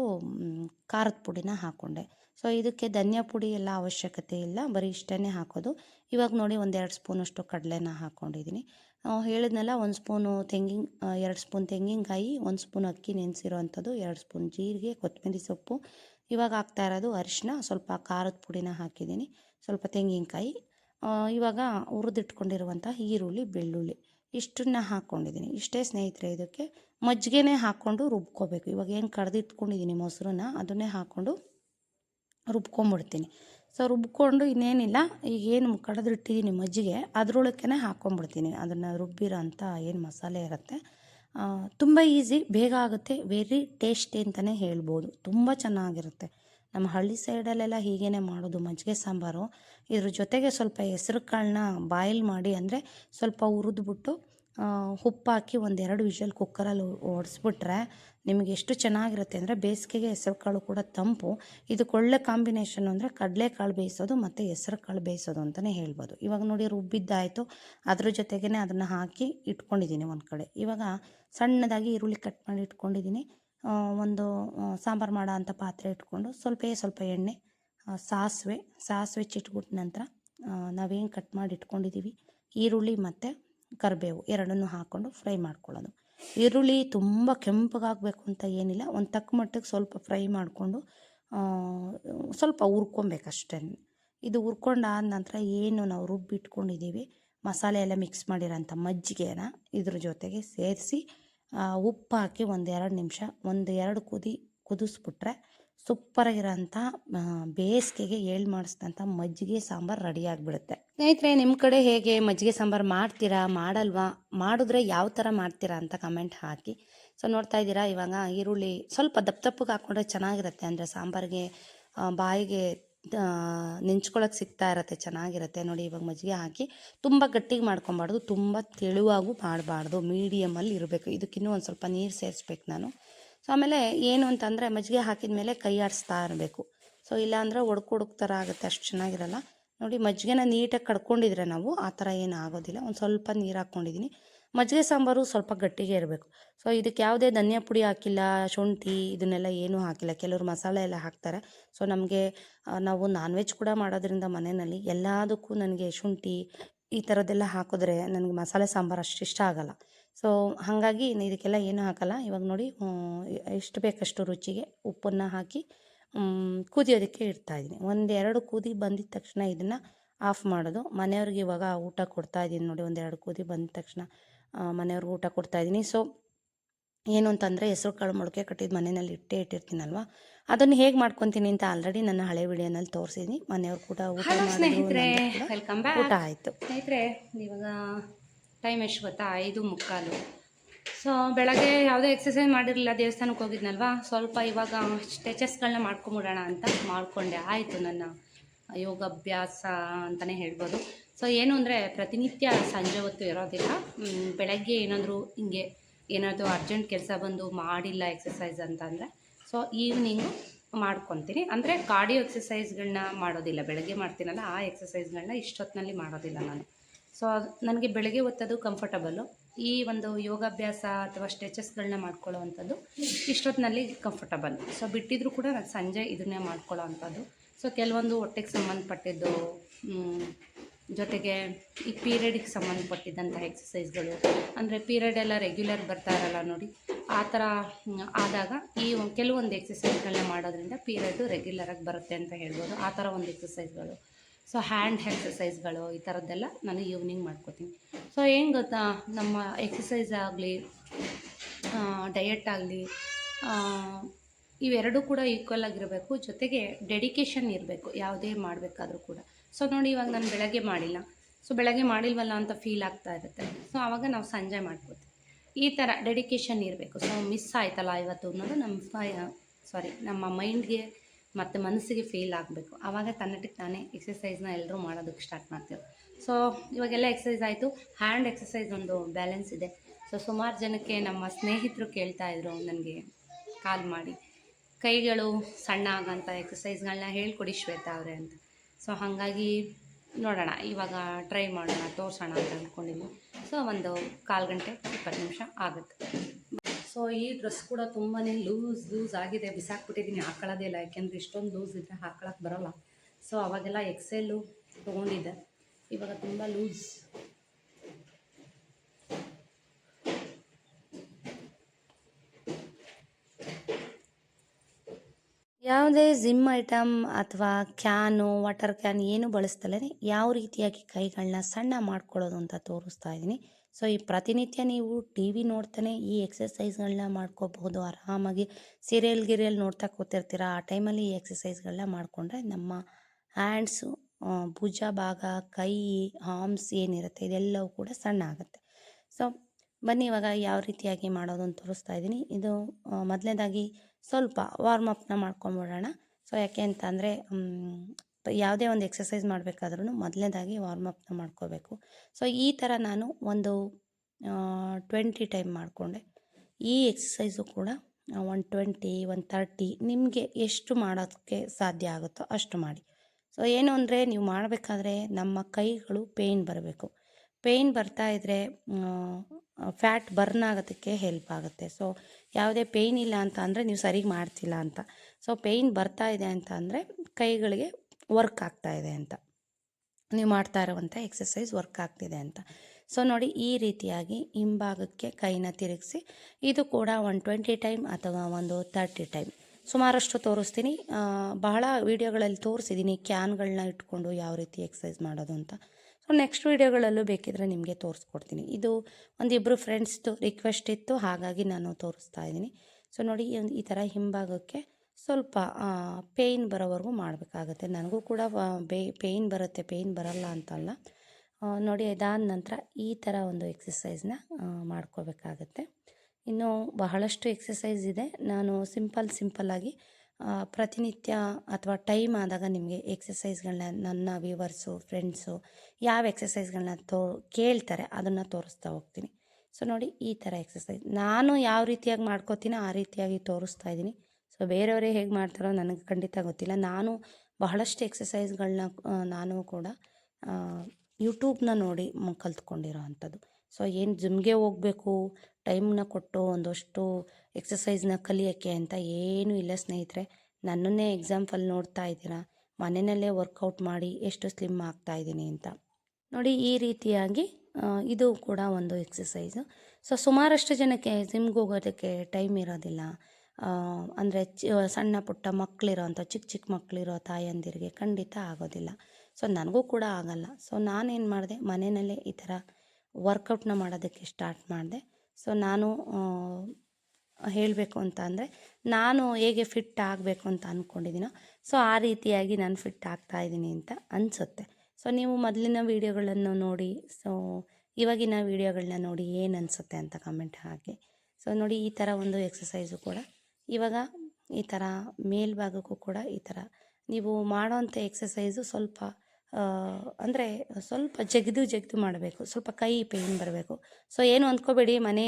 ಖಾರದ ಪುಡಿನ ಹಾಕ್ಕೊಂಡೆ ಸೊ ಇದಕ್ಕೆ ಧನಿಯಾ ಪುಡಿ ಎಲ್ಲ ಅವಶ್ಯಕತೆ ಇಲ್ಲ. ಬರೀ ಇಷ್ಟೇ ಹಾಕೋದು. ಇವಾಗ ನೋಡಿ ಒಂದೆರಡು ಸ್ಪೂನಷ್ಟು ಕಡಲೆನ ಹಾಕ್ಕೊಂಡಿದ್ದೀನಿ ಹೇಳಿದ್ನಲ್ಲ, ಒಂದು ಸ್ಪೂನು ತೆಂಗಿನ ಎರಡು ಸ್ಪೂನ್ ತೆಂಗಿನಕಾಯಿ, ಒಂದು ಸ್ಪೂನ್ ಅಕ್ಕಿ ನೆನೆಸಿರೋವಂಥದ್ದು, ಎರಡು ಸ್ಪೂನ್ ಜೀರಿಗೆ, ಕೊತ್ತಂಬರಿ ಸೊಪ್ಪು. ಇವಾಗ ಹಾಕ್ತಾ ಇರೋದು ಅರಿಶಿನ ಸ್ವಲ್ಪ ಖಾರದ ಪುಡಿನ ಹಾಕಿದ್ದೀನಿ. ಸ್ವಲ್ಪ ತೆಂಗಿನಕಾಯಿ. ಇವಾಗ ಹುರಿದಿಟ್ಕೊಂಡಿರುವಂಥ ಈರುಳ್ಳಿ, ಬೆಳ್ಳುಳ್ಳಿ. ಇಷ್ಟನ್ನ ಹಾಕ್ಕೊಂಡಿದ್ದೀನಿ ಇಷ್ಟೇ ಸ್ನೇಹಿತರೆ ಇದಕ್ಕೆ. ಮಜ್ಜಿಗೆನೇ ಹಾಕ್ಕೊಂಡು ರುಬ್ಕೋಬೇಕು. ಇವಾಗ ಏನು ಕಡ್ದಿಟ್ಕೊಂಡಿದ್ದೀನಿ ಮೊಸರನ್ನ, ಅದನ್ನೇ ಹಾಕ್ಕೊಂಡು ರುಬ್ಕೊಂಬಿಡ್ತೀನಿ. ಸೊ ರುಬ್ಕೊಂಡು ಇನ್ನೇನಿಲ್ಲ, ಈಗ ಏನು ಕಡದಿಟ್ಟಿದ್ದೀನಿ ಮಜ್ಜಿಗೆ ಅದರೊಳಕ್ಕೇ ಹಾಕ್ಕೊಂಬಿಡ್ತೀನಿ ಅದನ್ನು ರುಬ್ಬಿರೋ ಅಂಥ ಏನು ಮಸಾಲೆ ಇರುತ್ತೆ. ತುಂಬ ಈಸಿ, ಬೇಗ ಆಗುತ್ತೆ, ವೆರಿ ಟೇಸ್ಟಿ ಅಂತಲೇ ಹೇಳ್ಬೋದು. ತುಂಬ ಚೆನ್ನಾಗಿರುತ್ತೆ. ನಮ್ಮ ಹಳ್ಳಿ ಸೈಡಲ್ಲೆಲ್ಲ ಹೀಗೇ ಮಾಡೋದು, ಮಜ್ಜಿಗೆ ಸಾಂಬಾರು. ಇದ್ರ ಜೊತೆಗೆ ಸ್ವಲ್ಪ ಹೆಸ್ರು ಕಾಳನ್ನ ಬಾಯ್ಲ್ ಮಾಡಿ, ಅಂದರೆ ಸ್ವಲ್ಪ ಹುರಿದ್ಬಿಟ್ಟು ಉಪ್ಪು ಹಾಕಿ ಒಂದೆರಡು ವಿಷಲ್ ಕುಕ್ಕರಲ್ಲಿ ಓಡಿಸ್ಬಿಟ್ರೆ ನಿಮಗೆ ಎಷ್ಟು ಚೆನ್ನಾಗಿರುತ್ತೆ ಅಂದರೆ ಬೇಸಿಗೆಗೆ ಹೆಸರುಕಾಳು ಕೂಡ ತಂಪು. ಇದಕ್ಕೆ ಒಳ್ಳೆ ಕಾಂಬಿನೇಷನ್ ಅಂದರೆ ಕಡಲೆಕಾಳು ಬೇಯಿಸೋದು ಮತ್ತು ಹೆಸರುಕಾಳು ಬೇಯಿಸೋದು ಅಂತಲೇ ಹೇಳ್ಬೋದು. ಇವಾಗ ನೋಡಿ ರುಬ್ಬಿದ್ದಾಯಿತು. ಅದ್ರ ಜೊತೆಗೇ ಅದನ್ನು ಹಾಕಿ ಇಟ್ಕೊಂಡಿದ್ದೀನಿ ಒಂದು ಕಡೆ. ಇವಾಗ ಸಣ್ಣದಾಗಿ ಈರುಳ್ಳಿ ಕಟ್ ಮಾಡಿ ಇಟ್ಕೊಂಡಿದ್ದೀನಿ. ಒಂದು ಸಾಂಬಾರು ಮಾಡೋ ಅಂಥ ಪಾತ್ರೆ ಇಟ್ಕೊಂಡು ಸ್ವಲ್ಪ ಸ್ವಲ್ಪ ಎಣ್ಣೆ ಸಾಸಿವೆ ಸಾಸಿವೆ ಚಿಟ್ಬಿಟ್ಟ ನಂತರ ನಾವೇನು ಕಟ್ ಮಾಡಿ ಇಟ್ಕೊಂಡಿದ್ದೀವಿ ಈರುಳ್ಳಿ ಮತ್ತು ಕರಿಬೇವು ಎರಡನ್ನೂ ಹಾಕ್ಕೊಂಡು ಫ್ರೈ ಮಾಡ್ಕೊಳ್ಳೋದು. ಈರುಳ್ಳಿ ತುಂಬ ಕೆಂಪಗಾಗಬೇಕು ಅಂತ ಏನಿಲ್ಲ, ಒಂದು ತಕ್ಕ ಮಟ್ಟಿಗೆ ಸ್ವಲ್ಪ ಫ್ರೈ ಮಾಡಿಕೊಂಡು ಸ್ವಲ್ಪ ಹುರ್ಕೊಬೇಕಷ್ಟೇ ಇದು ಹುರ್ಕೊಂಡಾದ ನಂತರ ಏನು ನಾವು ರುಬ್ಬಿಟ್ಕೊಂಡಿದ್ದೀವಿ, ಮಸಾಲೆ ಎಲ್ಲ ಮಿಕ್ಸ್ ಮಾಡಿರೋಂಥ ಮಜ್ಜಿಗೆನ ಇದ್ರ ಜೊತೆಗೆ ಸೇರಿಸಿ ಉಪ್ಪು ಹಾಕಿ ಒಂದು ಎರಡು ನಿಮಿಷ ಒಂದು ಎರಡು ಕುದಿ, ಕುದಿಸ್ಬಿಟ್ರೆ ಸೂಪರಾಗಿರೋಂಥ ಬೇಸಿಗೆಗೆ ಏಳು ಮಾಡಿಸಿದಂಥ ಮಜ್ಜಿಗೆ ಸಾಂಬಾರು ರೆಡಿ ಆಗಿಬಿಡುತ್ತೆ. ಸ್ನೇಹಿತರೆ ನಿಮ್ಮ ಕಡೆ ಹೇಗೆ ಮಜ್ಜಿಗೆ ಸಾಂಬಾರು ಮಾಡ್ತೀರಾ, ಮಾಡಲ್ವಾ, ಮಾಡಿದ್ರೆ ಯಾವ ಥರ ಮಾಡ್ತೀರಾ ಅಂತ ಕಮೆಂಟ್ ಹಾಕಿ. ಸೊ ನೋಡ್ತಾ ಇದ್ದೀರಾ, ಇವಾಗ ಈರುಳ್ಳಿ ಸ್ವಲ್ಪ ದಪ್ಪ ದಪ್ಪಗೆ ಹಾಕ್ಕೊಂಡ್ರೆ ಚೆನ್ನಾಗಿರುತ್ತೆ. ಅಂದರೆ ಸಾಂಬಾರಿಗೆ ಬಾಯಿಗೆ ನೆಂಚ್ಕೊಳಕ್ಕೆ ಸಿಗ್ತಾ ಇರತ್ತೆ, ಚೆನ್ನಾಗಿರುತ್ತೆ. ನೋಡಿ, ಇವಾಗ ಮಜ್ಜಿಗೆ ಹಾಕಿ ತುಂಬ ಗಟ್ಟಿಗೆ ಮಾಡ್ಕೊಬಾರ್ದು. ತುಂಬ ತೆಳುವಾಗೂ ಮಾಡಬಾರ್ದು. ಮೀಡಿಯಮಲ್ಲಿ ಇರಬೇಕು. ಇದಕ್ಕಿನ್ನೂ ಒಂದು ಸ್ವಲ್ಪ ನೀರು ಸೇರಿಸ್ಬೇಕು ನಾನು. ಸೊ ಆಮೇಲೆ ಏನು ಅಂತಂದರೆ ಮಜ್ಜಿಗೆ ಹಾಕಿದ ಮೇಲೆ ಕೈ ಆಡಿಸ್ತಾ ಇರಬೇಕು. ಸೊ ಇಲ್ಲಾಂದರೆ ಒಡ್ಕೊಡಕ್ ಥರ ಆಗುತ್ತೆ, ಅಷ್ಟು ಚೆನ್ನಾಗಿರಲ್ಲ. ನೋಡಿ, ಮಜ್ಜಿಗೆನ ನೀಟಾಗಿ ಕಡ್ಕೊಂಡಿದ್ರೆ ನಾವು ಆ ಥರ ಏನು ಆಗೋದಿಲ್ಲ. ಒಂದು ಸ್ವಲ್ಪ ನೀರು ಹಾಕ್ಕೊಂಡಿದ್ದೀನಿ ಮಜ್ಜಿಗೆ ಸಾಂಬಾರು ಸ್ವಲ್ಪ ಗಟ್ಟಿಗೆ ಇರಬೇಕು. ಸೊ ಇದಕ್ಕೆ ಯಾವುದೇ ಧನಿಯಾ ಪುಡಿ ಹಾಕಿಲ್ಲ, ಶುಂಠಿ, ಇದನ್ನೆಲ್ಲ ಏನೂ ಹಾಕಿಲ್ಲ. ಕೆಲವರು ಮಸಾಲೆ ಎಲ್ಲ ಹಾಕ್ತಾರೆ. ಸೊ ನಮಗೆ ನಾವು ನಾನ್ ವೆಜ್ ಕೂಡ ಮಾಡೋದ್ರಿಂದ ಮನೆಯಲ್ಲಿ ಎಲ್ಲದಕ್ಕೂ ನನಗೆ ಶುಂಠಿ ಈ ಥರದ್ದೆಲ್ಲ ಹಾಕಿದ್ರೆ ನನಗೆ ಮಸಾಲೆ ಸಾಂಬಾರು ಅಷ್ಟು ಇಷ್ಟ ಆಗಲ್ಲ. ಸೊ ಹಾಗಾಗಿ ಇದಕ್ಕೆಲ್ಲ ಏನೂ ಹಾಕಲ್ಲ. ಇವಾಗ ನೋಡಿ ಎಷ್ಟು ಬೇಕಷ್ಟು ರುಚಿಗೆ ಉಪ್ಪನ್ನು ಹಾಕಿ ಕುದಿಯೋದಕ್ಕೆ ಕುದಿಯೋದಕ್ಕೆ ಇಡ್ತಾಯಿದ್ದೀನಿ ಒಂದೆರಡು ಕುದಿ ಬಂದಿದ ತಕ್ಷಣ ಇದನ್ನು ಆಫ್ ಮಾಡೋದು. ಮನೆಯವ್ರಿಗೆ ಇವಾಗ ಊಟ ಕೊಡ್ತಾ ಇದ್ದೀನಿ ನೋಡಿ ಒಂದೆರಡು ಕುದಿ ಬಂದ ತಕ್ಷಣ ಮನೆಯವ್ರಿಗೆ ಊಟ ಕೊಡ್ತಾ ಇದ್ದೀನಿ. ಸೊ ಏನು ಅಂತಂದರೆ ಹೆಸರು ಕಾಳು ಮೊಳಕೆ ಕಟ್ಟಿದ ಮನೆಯಲ್ಲಿ ಇಟ್ಟೇ ಇಟ್ಟಿರ್ತೀನಲ್ವ? ಅದನ್ನು ಹೇಗೆ ಮಾಡ್ಕೊತೀನಿ ಅಂತ ಆಲ್ರೆಡಿ ನನ್ನ ಹಳೆ ವಿಡಿಯೋನಲ್ಲಿ ತೋರಿಸಿದ್ದೀನಿ ಮನೆಯವ್ರು ಕೂಡ ಊಟ ಊಟ ಆಯಿತು. ಸ್ನೇಹಿತರೆ ಇವಾಗ ಟೈಮ್ ಎಷ್ಟು ಗೊತ್ತಾ? ಐದು ಮುಕ್ಕಾಲು. ಸೊ ಬೆಳಗ್ಗೆ ಯಾವುದೇ ಎಕ್ಸಸೈಸ್ ಮಾಡಿರಲಿಲ್ಲ, ದೇವಸ್ಥಾನಕ್ಕೆ ಹೋಗಿದ್ನಲ್ವಾ? ಸ್ವಲ್ಪ ಇವಾಗ ಸ್ಟೆಚಸ್ಗಳನ್ನ ಮಾಡ್ಕೊಂಬಿಡೋಣ ಅಂತ ಮಾಡಿಕೊಂಡೆ. ಆಯಿತು ನನ್ನ ಯೋಗಾಭ್ಯಾಸ ಅಂತಲೇ ಹೇಳ್ಬೋದು. ಸೊ ಏನು ಅಂದರೆ ಪ್ರತಿನಿತ್ಯ ಸಂಜೆ ಹೊತ್ತು ಇರೋದಿಲ್ಲ. ಬೆಳಗ್ಗೆ ಏನಾದರೂ ಹಿಂಗೆ ಏನಾದರೂ ಅರ್ಜೆಂಟ್ ಕೆಲಸ ಬಂದು ಮಾಡಿಲ್ಲ ಎಕ್ಸಸೈಸ್ ಅಂತಂದರೆ ಸೊ ಈವ್ನಿಂಗು ಮಾಡ್ಕೊತೀನಿ. ಅಂದರೆ ಕಾರ್ಡಿಯೋ ಎಕ್ಸಸೈಸ್ಗಳನ್ನ ಮಾಡೋದಿಲ್ಲ. ಬೆಳಗ್ಗೆ ಮಾಡ್ತೀನಲ್ಲ, ಆ ಎಕ್ಸಸೈಸ್ಗಳನ್ನ ಇಷ್ಟೊತ್ತಿನಲ್ಲಿ ಮಾಡೋದಿಲ್ಲ ನಾನು. ಸೊ ನನಗೆ ಬೆಳಗ್ಗೆ ಹೊತ್ತದು ಕಂಫರ್ಟಬಲ್ಲು ಈ ಒಂದು ಯೋಗಾಭ್ಯಾಸ ಅಥವಾ ಸ್ಟ್ರೆಚಸ್ಗಳನ್ನ ಮಾಡ್ಕೊಳ್ಳೋ ಅಂಥದ್ದು ಇಷ್ಟೊತ್ತಿನಲ್ಲಿ ಕಂಫರ್ಟಬಲ್ ಸೊ ಬಿಟ್ಟಿದ್ರು ಕೂಡ ನಾನು ಸಂಜೆ ಇದನ್ನೇ ಮಾಡ್ಕೊಳ್ಳೋ ಅಂಥದ್ದು. ಸೊ ಕೆಲವೊಂದು ಹೊಟ್ಟೆಗೆ ಸಂಬಂಧಪಟ್ಟಿದ್ದು ಜೊತೆಗೆ ಈ ಪೀರಿಯಡಿಗೆ ಸಂಬಂಧಪಟ್ಟಿದ್ದಂಥ ಎಕ್ಸಸೈಸ್ಗಳು ಅಂದರೆ ಪೀರಿಯಡ್ ಎಲ್ಲ ರೆಗ್ಯುಲರ್ ಬರ್ತಾ ಇರಲ್ಲ ನೋಡಿ. ಆ ಥರ ಆದಾಗ ಈ ಕೆಲವೊಂದು ಎಕ್ಸಸೈಸ್ಗಳನ್ನ ಮಾಡೋದ್ರಿಂದ ಪೀರಿಯಡ್ಡು ರೆಗ್ಯುಲರಾಗಿ ಬರುತ್ತೆ ಅಂತ ಹೇಳ್ಬೋದು. ಆ ಥರ ಒಂದು ಎಕ್ಸಸೈಸ್ಗಳು ಸೊ ಹ್ಯಾಂಡ್ ಎಕ್ಸಸೈಸ್ಗಳು ಈ ಥರದ್ದೆಲ್ಲ ನಾನು ಈವ್ನಿಂಗ್ ಮಾಡ್ಕೋತೀನಿ. ಸೊ ಏನು ಗೊತ್ತಾ? ನಮ್ಮ ಎಕ್ಸಸೈಸ್ ಆಗಲಿ ಡಯಟ್ ಆಗಲಿ ಇವೆರಡೂ ಕೂಡ ಈಕ್ವಲ್ ಆಗಿರಬೇಕು. ಜೊತೆಗೆ ಡೆಡಿಕೇಶನ್ ಇರಬೇಕು. ಯಾವುದೇ ಮಾಡಬೇಕಾದ್ರೂ ಕೂಡ. ಸೊ ನೋಡಿ ಇವಾಗ ನಾನು ಬೆಳಗ್ಗೆ ಮಾಡಿಲ್ಲ. ಸೊ ಬೆಳಗ್ಗೆ ಮಾಡಿಲ್ವಲ್ಲ ಅಂತ ಫೀಲ್ ಆಗ್ತಾ ಇರುತ್ತೆ. ಸೊ ಆವಾಗ ನಾವು ಸಂಜೆ ಮಾಡ್ಕೋತೀವಿ. ಈ ಥರ ಡೆಡಿಕೇಶನ್ ಇರಬೇಕು. ಸೊ ಮಿಸ್ ಆಯ್ತಲ್ಲ ಇವತ್ತು ಅನ್ನೋದು ನಮ್ಮ ಸಾರಿ ನಮ್ಮ ಮೈಂಡ್ಗೆ ಮತ್ತು ಮನಸ್ಸಿಗೆ ಫೀಲ್ ಆಗಬೇಕು. ಆವಾಗ ತನ್ನಟಿಗೆ ತಾನೇ ಎಕ್ಸಸೈಸ್ನ ಎಲ್ಲರೂ ಮಾಡೋದಕ್ಕೆ ಸ್ಟಾರ್ಟ್ ಮಾಡ್ತೇವೆ. ಸೊ ಇವಾಗೆಲ್ಲ ಎಕ್ಸಸೈಸ್ ಆಯಿತು. ಹ್ಯಾಂಡ್ ಎಕ್ಸಸೈಸ್ ಒಂದು ಬ್ಯಾಲೆನ್ಸ್ ಇದೆ. ಸೊ ಸುಮಾರು ಜನಕ್ಕೆ ನಮ್ಮ ಸ್ನೇಹಿತರು ಕೇಳ್ತಾ ಇದ್ರು ನನಗೆ ಕಾಲ್ ಮಾಡಿ. ಕೈಗಳು ಸಣ್ಣ ಆಗೋಂಥ ಎಕ್ಸಸೈಸ್ಗಳನ್ನ ಹೇಳ್ಕೊಡಿ ಶ್ವೇತಾ ಅವರೇ ಅಂತ. ಸೊ ಹಾಗಾಗಿ ನೋಡೋಣ. ಇವಾಗ ಟ್ರೈ ಮಾಡೋಣ, ತೋರಿಸೋಣ ಅಂತ ಅಂದ್ಕೊಂಡಿದ್ದೀನಿ ಸೊ ಒಂದು ಕಾಲು ಗಂಟೆ ಇಪ್ಪತ್ತು ನಿಮಿಷ ಆಗುತ್ತೆ. ಸೊ ಈ ಡ್ರೆಸ್ ಕೂಡ ತುಂಬಾ ಲೂಸ್ ಲೂಸ್ ಆಗಿದೆ. ಬಿಸಾಕ್ಬಿಟ್ಟಿದ್ದೀನಿ ಹಾಕೊಳ್ಳೋದೇ ಇಲ್ಲ. ಯಾಕೆಂದರೆ ಇಷ್ಟೊಂದು ಲೂಸ್ ಇದ್ದರೆ ಹಾಕೊಳ್ಳೋಕೆ ಬರೋಲ್ಲ. ಸೊ ಅವಾಗೆಲ್ಲ ಎಕ್ಸೆಲ್ಲು ತೊಗೊಂಡಿದ್ದೆ. ಇವಾಗ ತುಂಬ ಲೂಸ್ ಯಾವುದೇ ಜಿಮ್ ಐಟಮ್ ಅಥವಾ ಕ್ಯಾನು, ವಾಟರ್ ಕ್ಯಾನ್ ಏನು ಬಳಸ್ದಲೇ ಯಾವ ರೀತಿಯಾಗಿ ಕೈಗಳನ್ನ ಸಣ್ಣ ಮಾಡ್ಕೊಳ್ಳೋದು ಅಂತ ತೋರಿಸ್ತಾ ಇದ್ದೀನಿ. ಸೊ ಈ ಪ್ರತಿನಿತ್ಯ ನೀವು ಟಿ ವಿ ನೋಡ್ತಾನೆ ಈ ಎಕ್ಸಸೈಸ್ಗಳನ್ನ ಮಾಡ್ಕೋಬಹುದು. ಆರಾಮಾಗಿ ಸೀರಿಯಲ್ ಗಿರಿಯಲ್ ನೋಡ್ತಾ ಕೂತಿರ್ತೀರ, ಆ ಟೈಮಲ್ಲಿ ಈ ಎಕ್ಸಸೈಸ್ಗಳನ್ನ ಮಾಡಿಕೊಂಡ್ರೆ ನಮ್ಮ ಹ್ಯಾಂಡ್ಸು ಭುಜ ಭಾಗ, ಕೈ, ಆರ್ಮ್ಸ್ ಏನಿರುತ್ತೆ ಇದೆಲ್ಲವೂ ಕೂಡ ಸಣ್ಣ ಆಗುತ್ತೆ. ಸೊ ಬನ್ನಿ ಇವಾಗ ಯಾವ ರೀತಿಯಾಗಿ ಮಾಡೋದು ಅಂತ ತೋರಿಸ್ತಾ ಇದ್ದೀನಿ. ಇದು ಮೊದಲನೇದಾಗಿ ಸ್ವಲ್ಪ ವಾರ್ಮ್ ಅಪ್ನ ಮಾಡ್ಕೊಂಬಿಡೋಣ. ಸೊ ಯಾಕೆ ಅಂತ ಅಂದರೆ ಯಾವುದೇ ಒಂದು ಎಕ್ಸಸೈಸ್ ಮಾಡಬೇಕಾದ್ರೂ ಮೊದಲನೇದಾಗಿ ವಾರ್ಮಪ್ನ ಮಾಡ್ಕೋಬೇಕು. ಸೊ ಈ ಥರ ನಾನು ಒಂದು ಟ್ವೆಂಟಿ ಟೈಮ್ ಮಾಡಿಕೊಂಡೆ. ಈ ಎಕ್ಸಸೈಸು ಕೂಡ ಒನ್ ಟ್ವೆಂಟಿ ಒನ್ ತರ್ಟಿ ನಿಮಗೆ ಎಷ್ಟು ಮಾಡೋದಕ್ಕೆ ಸಾಧ್ಯ ಆಗುತ್ತೋ ಅಷ್ಟು ಮಾಡಿ. ಸೊ ಏನು ಅಂದರೆ ನೀವು ಮಾಡಬೇಕಾದ್ರೆ ನಮ್ಮ ಕೈಗಳು ಪೇಯ್ನ್ ಬರಬೇಕು. ಪೇಯ್ನ್ ಬರ್ತಾ ಇದ್ದರೆ ಫ್ಯಾಟ್ ಬರ್ನ್ ಆಗೋದಕ್ಕೆ ಹೆಲ್ಪ್ ಆಗುತ್ತೆ. ಸೊ ಯಾವುದೇ ಪೇಯ್ನ್ ಇಲ್ಲ ಅಂತ ಅಂದರೆ ನೀವು ಸರಿಗೆ ಮಾಡ್ತಿಲ್ಲ ಅಂತ. ಸೊ ಪೇಯ್ನ್ ಬರ್ತಾ ಇದೆ ಅಂತ ಅಂದರೆ ಕೈಗಳಿಗೆ ವರ್ಕ್ ಆಗ್ತಾ ಇದೆ ಅಂತ. ನೀವು ಮಾಡ್ತಾ ಇರುವಂಥ ಎಕ್ಸಸೈಸ್ ವರ್ಕ್ ಆಗ್ತಿದೆ ಅಂತ. ಸೊ ನೋಡಿ ಈ ರೀತಿಯಾಗಿ ಹಿಂಭಾಗಕ್ಕೆ ಕೈನ ತಿರುಗಿಸಿ, ಇದು ಕೂಡ ಒನ್ ಟ್ವೆಂಟಿ ಟೈಮ್ ಅಥವಾ ಒಂದು ತರ್ಟಿ ಟೈಮ್. ಸುಮಾರಷ್ಟು ತೋರಿಸ್ತೀನಿ. ಬಹಳ ವೀಡಿಯೋಗಳಲ್ಲಿ ತೋರಿಸಿದ್ದೀನಿ ಕ್ಯಾನ್ಗಳನ್ನ ಇಟ್ಕೊಂಡು ಯಾವ ರೀತಿ ಎಕ್ಸಸೈಸ್ ಮಾಡೋದು ಅಂತ. ಸೊ ನೆಕ್ಸ್ಟ್ ವೀಡಿಯೋಗಳಲ್ಲೂ ಬೇಕಿದ್ರೆ ನಿಮಗೆ ತೋರಿಸ್ಕೊಡ್ತೀನಿ. ಇದು ಒಂದಿಬ್ಬರು ಫ್ರೆಂಡ್ಸ್ದು ರಿಕ್ವೆಸ್ಟ್ ಇತ್ತು, ಹಾಗಾಗಿ ನಾನು ತೋರಿಸ್ತಾ ಇದ್ದೀನಿ. ಸೊ ನೋಡಿ ಈ ಥರ ಹಿಂಭಾಗಕ್ಕೆ ಸ್ವಲ್ಪ ಪೇಯ್ನ್ ಬರೋವರೆಗೂ ಮಾಡಬೇಕಾಗತ್ತೆ. ನನಗೂ ಕೂಡ ಬೇ ಪೇಯ್ನ್ ಬರುತ್ತೆ ಪೇಯ್ನ್ ಬರಲ್ಲ ಅಂತಲ್ಲ. ನೋಡಿ ಅದಾದ ನಂತರ ಈ ಥರ ಒಂದು ಎಕ್ಸಸೈಸ್ನ ಮಾಡ್ಕೋಬೇಕಾಗತ್ತೆ. ಇನ್ನು ಬಹಳಷ್ಟು ಎಕ್ಸಸೈಸ್ ಇದೆ. ನಾನು ಸಿಂಪಲ್ ಸಿಂಪಲ್ಲಾಗಿ ಪ್ರತಿನಿತ್ಯ ಅಥವಾ ಟೈಮ್ ಆದಾಗ ನಿಮಗೆ ಎಕ್ಸಸೈಸ್ಗಳನ್ನ ನನ್ನ ವ್ಯೂವರ್ಸು ಫ್ರೆಂಡ್ಸು ಯಾವ ಎಕ್ಸಸೈಸ್ಗಳನ್ನ ತೋ, ಕೇಳ್ತಾರೆ, ಅದನ್ನು ತೋರಿಸ್ತಾ ಹೋಗ್ತೀನಿ. ಸೊ ನೋಡಿ, ಈ ಥರ ಎಕ್ಸಸೈಸ್ ನಾನು ಯಾವ ರೀತಿಯಾಗಿ ಮಾಡ್ಕೋತೀನೋ ಆ ರೀತಿಯಾಗಿ ತೋರಿಸ್ತಾ ಇದ್ದೀನಿ. ಸೊ ಬೇರೆಯವರೇ ಹೇಗೆ ಮಾಡ್ತಾರೋ ನನಗೆ ಖಂಡಿತ ಗೊತ್ತಿಲ್ಲ. ನಾನು ಬಹಳಷ್ಟು ಎಕ್ಸಸೈಸ್ಗಳನ್ನ ನಾನು ಕೂಡ ಯೂಟ್ಯೂಬ್ನ ನೋಡಿ ಕಲ್ತ್ಕೊಂಡಿರೋ ಅಂಥದ್ದು. ಸೊ ಏನು ಜಿಮ್ಗೆ ಹೋಗಬೇಕು ಟೈಮ್ನ ಕೊಟ್ಟು ಒಂದಷ್ಟು ಎಕ್ಸಸೈಸ್ನ ಕಲಿಯೋಕ್ಕೆ ಅಂತ ಏನೂ ಇಲ್ಲ ಸ್ನೇಹಿತರೆ. ನನ್ನನ್ನೇ ಎಕ್ಸಾಂಪಲ್ ನೋಡ್ತಾ ಇದ್ದೀರಾ? ಮನೆಯಲ್ಲೇ ವರ್ಕೌಟ್ ಮಾಡಿ ಎಷ್ಟು ಸ್ಲಿಮ್ ಆಗ್ತಾ ಇದ್ದೀನಿ ಅಂತ. ನೋಡಿ, ಈ ರೀತಿಯಾಗಿ ಇದು ಕೂಡ ಒಂದು ಎಕ್ಸಸೈಸು ಸೊ ಸುಮಾರಷ್ಟು ಜನಕ್ಕೆ ಜಿಮ್ಗೆ ಹೋಗೋದಕ್ಕೆ ಟೈಮ್ ಇರೋದಿಲ್ಲ. ಅಂದರೆ ಚಿ ಸಣ್ಣ ಪುಟ್ಟ ಮಕ್ಕಳಿರೋಂಥ ಚಿಕ್ಕ ಚಿಕ್ಕ ಮಕ್ಕಳಿರೋ ತಾಯಂದಿರಿಗೆ ಖಂಡಿತ ಆಗೋದಿಲ್ಲ. ಸೊ ನನಗೂ ಕೂಡ ಆಗಲ್ಲ. ಸೊ ನಾನೇನು ಮಾಡಿದೆ, ಮನೆಯಲ್ಲೇ ಈ ಥರ ವರ್ಕೌಟ್ನ ಮಾಡೋದಕ್ಕೆ ಸ್ಟಾರ್ಟ್ ಮಾಡಿದೆ. ಸೊ ನಾನು ಹೇಳಬೇಕು ಅಂತ ಅಂದರೆ, ನಾನು ಹೇಗೆ ಫಿಟ್ ಆಗಬೇಕು ಅಂತ ಅಂದ್ಕೊಂಡಿದ್ದೀನೋ ಸೊ ಆ ರೀತಿಯಾಗಿ ನಾನು ಫಿಟ್ ಆಗ್ತಾ ಇದ್ದೀನಿ ಅಂತ ಅನಿಸುತ್ತೆ. ಸೊ ನೀವು ಮೊದಲಿನ ವೀಡಿಯೋಗಳನ್ನು ನೋಡಿ ಸೊ ಇವಾಗಿನ ವೀಡಿಯೋಗಳನ್ನ ನೋಡಿ ಏನು ಅನಿಸುತ್ತೆ ಅಂತ ಕಮೆಂಟ್ ಹಾಕಿ. ಸೊ ನೋಡಿ ಈ ಥರ ಒಂದು ಎಕ್ಸಸೈಸು ಕೂಡ ಇವಾಗ ಈ ಥರ ಮೇಲ್ಭಾಗಕ್ಕೂ ಕೂಡ ಈ ಥರ. ನೀವು ಮಾಡೋವಂಥ ಎಕ್ಸಸೈಸು ಸ್ವಲ್ಪ ಅಂದರೆ ಸ್ವಲ್ಪ ಜಗಿದು ಜಗಿದು ಮಾಡಬೇಕು. ಸ್ವಲ್ಪ ಕೈ ಪೇಯ್ನ್ ಬರಬೇಕು. ಸೊ ಏನು ಅಂದ್ಕೋಬೇಡಿ, ಮನೆ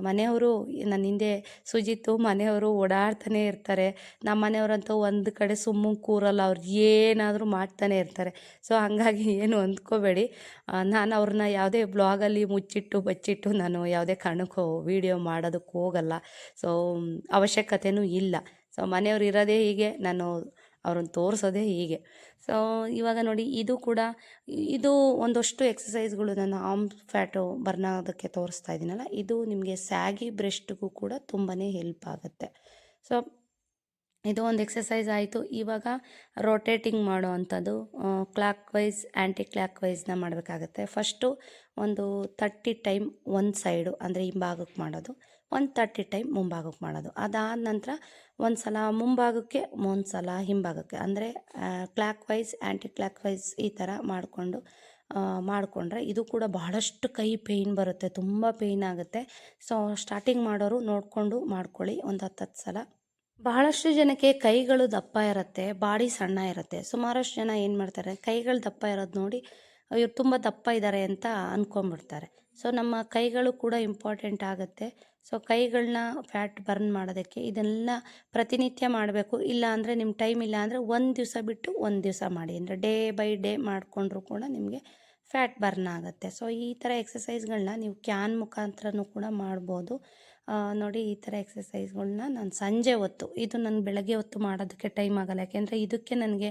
ಮನೆಯವರು ನನ್ನ ಹಿಂದೆ ಸುಜಿತ್ತು ಮನೆಯವರು ಓಡಾಡ್ತಾನೆ ಇರ್ತಾರೆ. ನಮ್ಮ ಮನೆಯವರಂತೂ ಒಂದು ಕಡೆ ಸುಮ್ಮನೆ ಕೂರಲ್ಲ, ಅವ್ರು ಏನಾದರೂ ಮಾಡ್ತಾನೆ ಇರ್ತಾರೆ. ಸೊ ಹಾಗಾಗಿ ಏನು ಅಂದ್ಕೋಬೇಡಿ. ನಾನು ಅವ್ರನ್ನ ಯಾವುದೇ ಬ್ಲಾಗಲ್ಲಿ ಮುಚ್ಚಿಟ್ಟು, ಬಚ್ಚಿಟ್ಟು ನಾನು ಯಾವುದೇ ಕಾರಣಕ್ಕೂ ವೀಡಿಯೋ ಮಾಡೋದಕ್ಕೆ ಹೋಗಲ್ಲ. ಸೊ ಅವಶ್ಯಕತೆಯೂ ಇಲ್ಲ. ಸೊ ಮನೆಯವ್ರು ಇರೋದೇ ಹೀಗೆ. ನಾನು ಅವ್ರನ್ನ ತೋರಿಸೋದೇ ಹೀಗೆ. ಸೊ ಇವಾಗ ನೋಡಿ ಇದು ಕೂಡ, ಇದು ಒಂದಷ್ಟು ಎಕ್ಸಸೈಸ್ಗಳು ನಾನು ಆಮ್ ಫ್ಯಾಟು ಬರ್ನ್ ಆಗೋದಕ್ಕೆ ತೋರಿಸ್ತಾ ಇದ್ದೀನಲ್ಲ ಇದು ನಿಮಗೆ ಸ್ಯಾಗಿ ಬ್ರೆಸ್ಟ್ಗೂ ಕೂಡ ತುಂಬಾ ಹೆಲ್ಪ್ ಆಗುತ್ತೆ. ಸೊ ಇದು ಒಂದು ಎಕ್ಸಸೈಸ್ ಆಯಿತು. ಇವಾಗ ರೊಟೇಟಿಂಗ್ ಮಾಡೋ ಅಂಥದ್ದು ಕ್ಲಾಕ್ ವೈಸ್ ಆ್ಯಂಟಿ ಕ್ಲಾಕ್ ವೈಸ್ನ ಮಾಡಬೇಕಾಗತ್ತೆ. ಫಸ್ಟು ಒಂದು ತರ್ಟಿ ಟೈಮ್ ಒಂದು ಸೈಡು ಅಂದರೆ ಹಿಂಭಾಗಕ್ಕೆ ಮಾಡೋದು. ಒಂದು ತರ್ಟಿ ಟೈಮ್ ಮುಂಭಾಗಕ್ಕೆ ಮಾಡೋದು. ಅದಾದ ನಂತರ ಒಂದು ಸಲ ಮುಂಭಾಗಕ್ಕೆ ಒಂದು ಸಲ ಹಿಂಭಾಗಕ್ಕೆ. ಅಂದರೆ ಕ್ಲಾಕ್ ವೈಸ್ ಆ್ಯಂಟಿ ಕ್ಲಾಕ್ ವೈಸ್ ಈ ಥರ ಮಾಡಿಕೊಂಡು ಮಾಡಿಕೊಂಡ್ರೆ ಇದು ಕೂಡ ಬಹಳಷ್ಟು ಕೈ ಪೇಯ್ನ್ ಬರುತ್ತೆ. ತುಂಬ ಪೇಯ್ನ್ ಆಗುತ್ತೆ. ಸೊ ಸ್ಟಾರ್ಟಿಂಗ್ ಮಾಡೋರು ನೋಡಿಕೊಂಡು ಮಾಡ್ಕೊಳ್ಳಿ. ಒಂದು ಹತ್ತು ಹತ್ತು ಸಲ. ಬಹಳಷ್ಟು ಜನಕ್ಕೆ ಕೈಗಳು ದಪ್ಪ ಇರುತ್ತೆ, ಬಾಡಿ ಸಣ್ಣ ಇರುತ್ತೆ. ಸುಮಾರಷ್ಟು ಜನ ಏನು ಮಾಡ್ತಾರೆ, ಕೈಗಳು ದಪ್ಪ ಇರೋದು ನೋಡಿ ಇವ್ರು ತುಂಬ ದಪ್ಪ ಇದ್ದಾರೆ ಅಂತ ಅಂದ್ಕೊಂಬಿಡ್ತಾರೆ ಸೊ ನಮ್ಮ ಕೈಗಳು ಕೂಡ ಇಂಪಾರ್ಟೆಂಟ್ ಆಗುತ್ತೆ. ಸೊ ಕೈಗಳನ್ನ ಫ್ಯಾಟ್ ಬರ್ನ್ ಮಾಡೋದಕ್ಕೆ ಇದನ್ನೆಲ್ಲ ಪ್ರತಿನಿತ್ಯ ಮಾಡಬೇಕು. ಇಲ್ಲ ಅಂದರೆ ನಿಮ್ಮ ಟೈಮ್ ಇಲ್ಲ ಅಂದರೆ ಒಂದು ದಿವಸ ಬಿಟ್ಟು ಒಂದು ದಿವಸ ಮಾಡಿ. ಅಂದರೆ ಡೇ ಬೈ ಡೇ ಮಾಡಿಕೊಂಡ್ರೂ ಕೂಡ ನಿಮಗೆ ಫ್ಯಾಟ್ ಬರ್ನ್ ಆಗುತ್ತೆ. ಸೊ ಈ ಥರ ಎಕ್ಸಸೈಸ್ಗಳನ್ನ ನೀವು ಕ್ಯಾನ್ ಮುಖಾಂತರನೂ ಕೂಡ ಮಾಡ್ಬೋದು. ನೋಡಿ ಈ ಥರ ಎಕ್ಸಸೈಸ್ಗಳನ್ನ ನಾನು ಸಂಜೆ ಹೊತ್ತು, ಇದು ನಾನು ಬೆಳಗ್ಗೆ ಹೊತ್ತು ಮಾಡೋದಕ್ಕೆ ಟೈಮ್ ಆಗಲ್ಲ. ಯಾಕೆಂದರೆ ಇದಕ್ಕೆ ನನಗೆ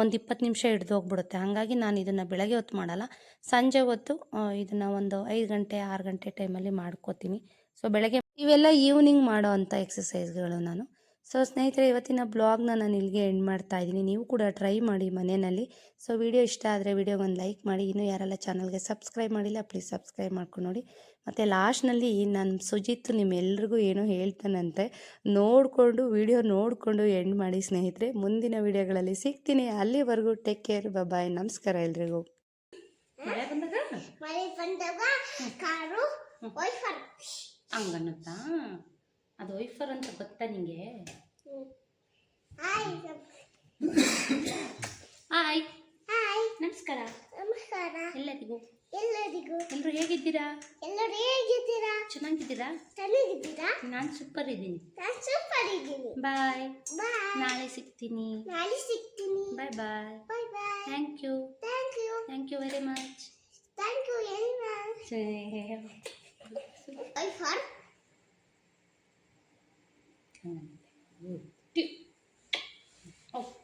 ಒಂದು ಇಪ್ಪತ್ತು ನಿಮಿಷ ಹಿಡ್ದು ಹೋಗ್ಬಿಡುತ್ತೆ ಹಾಗಾಗಿ ನಾನು ಇದನ್ನು ಬೆಳಗ್ಗೆ ಹೊತ್ತು ಮಾಡಲ್ಲ. ಸಂಜೆ ಹೊತ್ತು ಇದನ್ನು ಒಂದು ಐದು ಗಂಟೆ, ಆರು ಗಂಟೆ ಟೈಮಲ್ಲಿ ಮಾಡ್ಕೋತೀನಿ. ಸೊ ಬೆಳಗ್ಗೆ ಇವೆಲ್ಲ ಈವ್ನಿಂಗ್ ಮಾಡೋ ಅಂಥ ಎಕ್ಸಸೈಸ್ಗಳು ನಾನು. ಸೊ ಸ್ನೇಹಿತರೆ ಇವತ್ತಿನ ಬ್ಲಾಗ್ನ ನಾನು ಇಲ್ಲಿಗೆ ಎಂಡ್ ಮಾಡ್ತಾ ಇದ್ದೀನಿ. ನೀವು ಕೂಡ ಟ್ರೈ ಮಾಡಿ ಮನೆಯಲ್ಲಿ. ಸೊ ವಿಡಿಯೋ ಇಷ್ಟ ಆದರೆ ವಿಡಿಯೋಗೆ ಒಂದು ಲೈಕ್ ಮಾಡಿ. ಇನ್ನೂ ಯಾರೆಲ್ಲ ಚಾನಲ್ಗೆ ಸಬ್ಸ್ಕ್ರೈಬ್ ಮಾಡಿಲ್ಲ ಪ್ಲೀಸ್ ಸಬ್ಸ್ಕ್ರೈಬ್ ಮಾಡ್ಕೊಂಡು ನೋಡಿ. ಮತ್ತು ಲಾಸ್ಟ್ನಲ್ಲಿ ನಾನು ಸುಜಿತ್ ನಿಮ್ಮೆಲ್ರಿಗೂ ಏನೋ ಹೇಳ್ತಾನಂತೆ. ನೋಡಿಕೊಂಡು ವಿಡಿಯೋ ನೋಡಿಕೊಂಡು ಎಂಡ್ ಮಾಡಿ ಸ್ನೇಹಿತರೆ. ಮುಂದಿನ ವಿಡಿಯೋಗಳಲ್ಲಿ ಸಿಗ್ತೀನಿ. ಅಲ್ಲಿವರೆಗೂ ಟೇಕ್ ಕೇರ್ ಬಾಯ್ ನಮಸ್ಕಾರ ಎಲ್ರಿಗೂ. ಮಳೆ ಬಂದಾಗ ಕಾರು? ವೈಫರ್ ಹಂಗನ್ನುತ್ತಾ? ಅದು ವೈಫರ್ ಅಂತ ಗೊತ್ತಾ ನಿಂಗೆ? ಹಾಯ್. ಹಾಯ್. ನಮಸ್ಕಾರ. ನಮಸ್ಕಾರ. ಎಲ್ಲರಿಗೂ? ಎಲ್ಲರಿಗೂ. ಎಲ್ಲರೂ ಹೇಗಿದ್ದೀರಾ? ಎಲ್ಲರೂ ಹೇಗಿದ್ದೀರಾ? ಚೆನ್ನಾಗಿದ್ದೀರಾ? ಚೆನ್ನಾಗಿದ್ದೀರಾ? ನಾನು ಸೂಪರ್ ಇದ್ದೀನಿ ನಾನು ಸೂಪರ್ ಇದ್ದೀನಿ ಬಾಯ್. ಬಾಯ್. ನಾಳೆ ಸಿಗ್ತೀನಿ. ನಾಳೆ ಸಿಗ್ತೀನಿ. Bye bye. Bye bye. Thank you. Thank you. Thank you very much. Thank you very much. Wafer O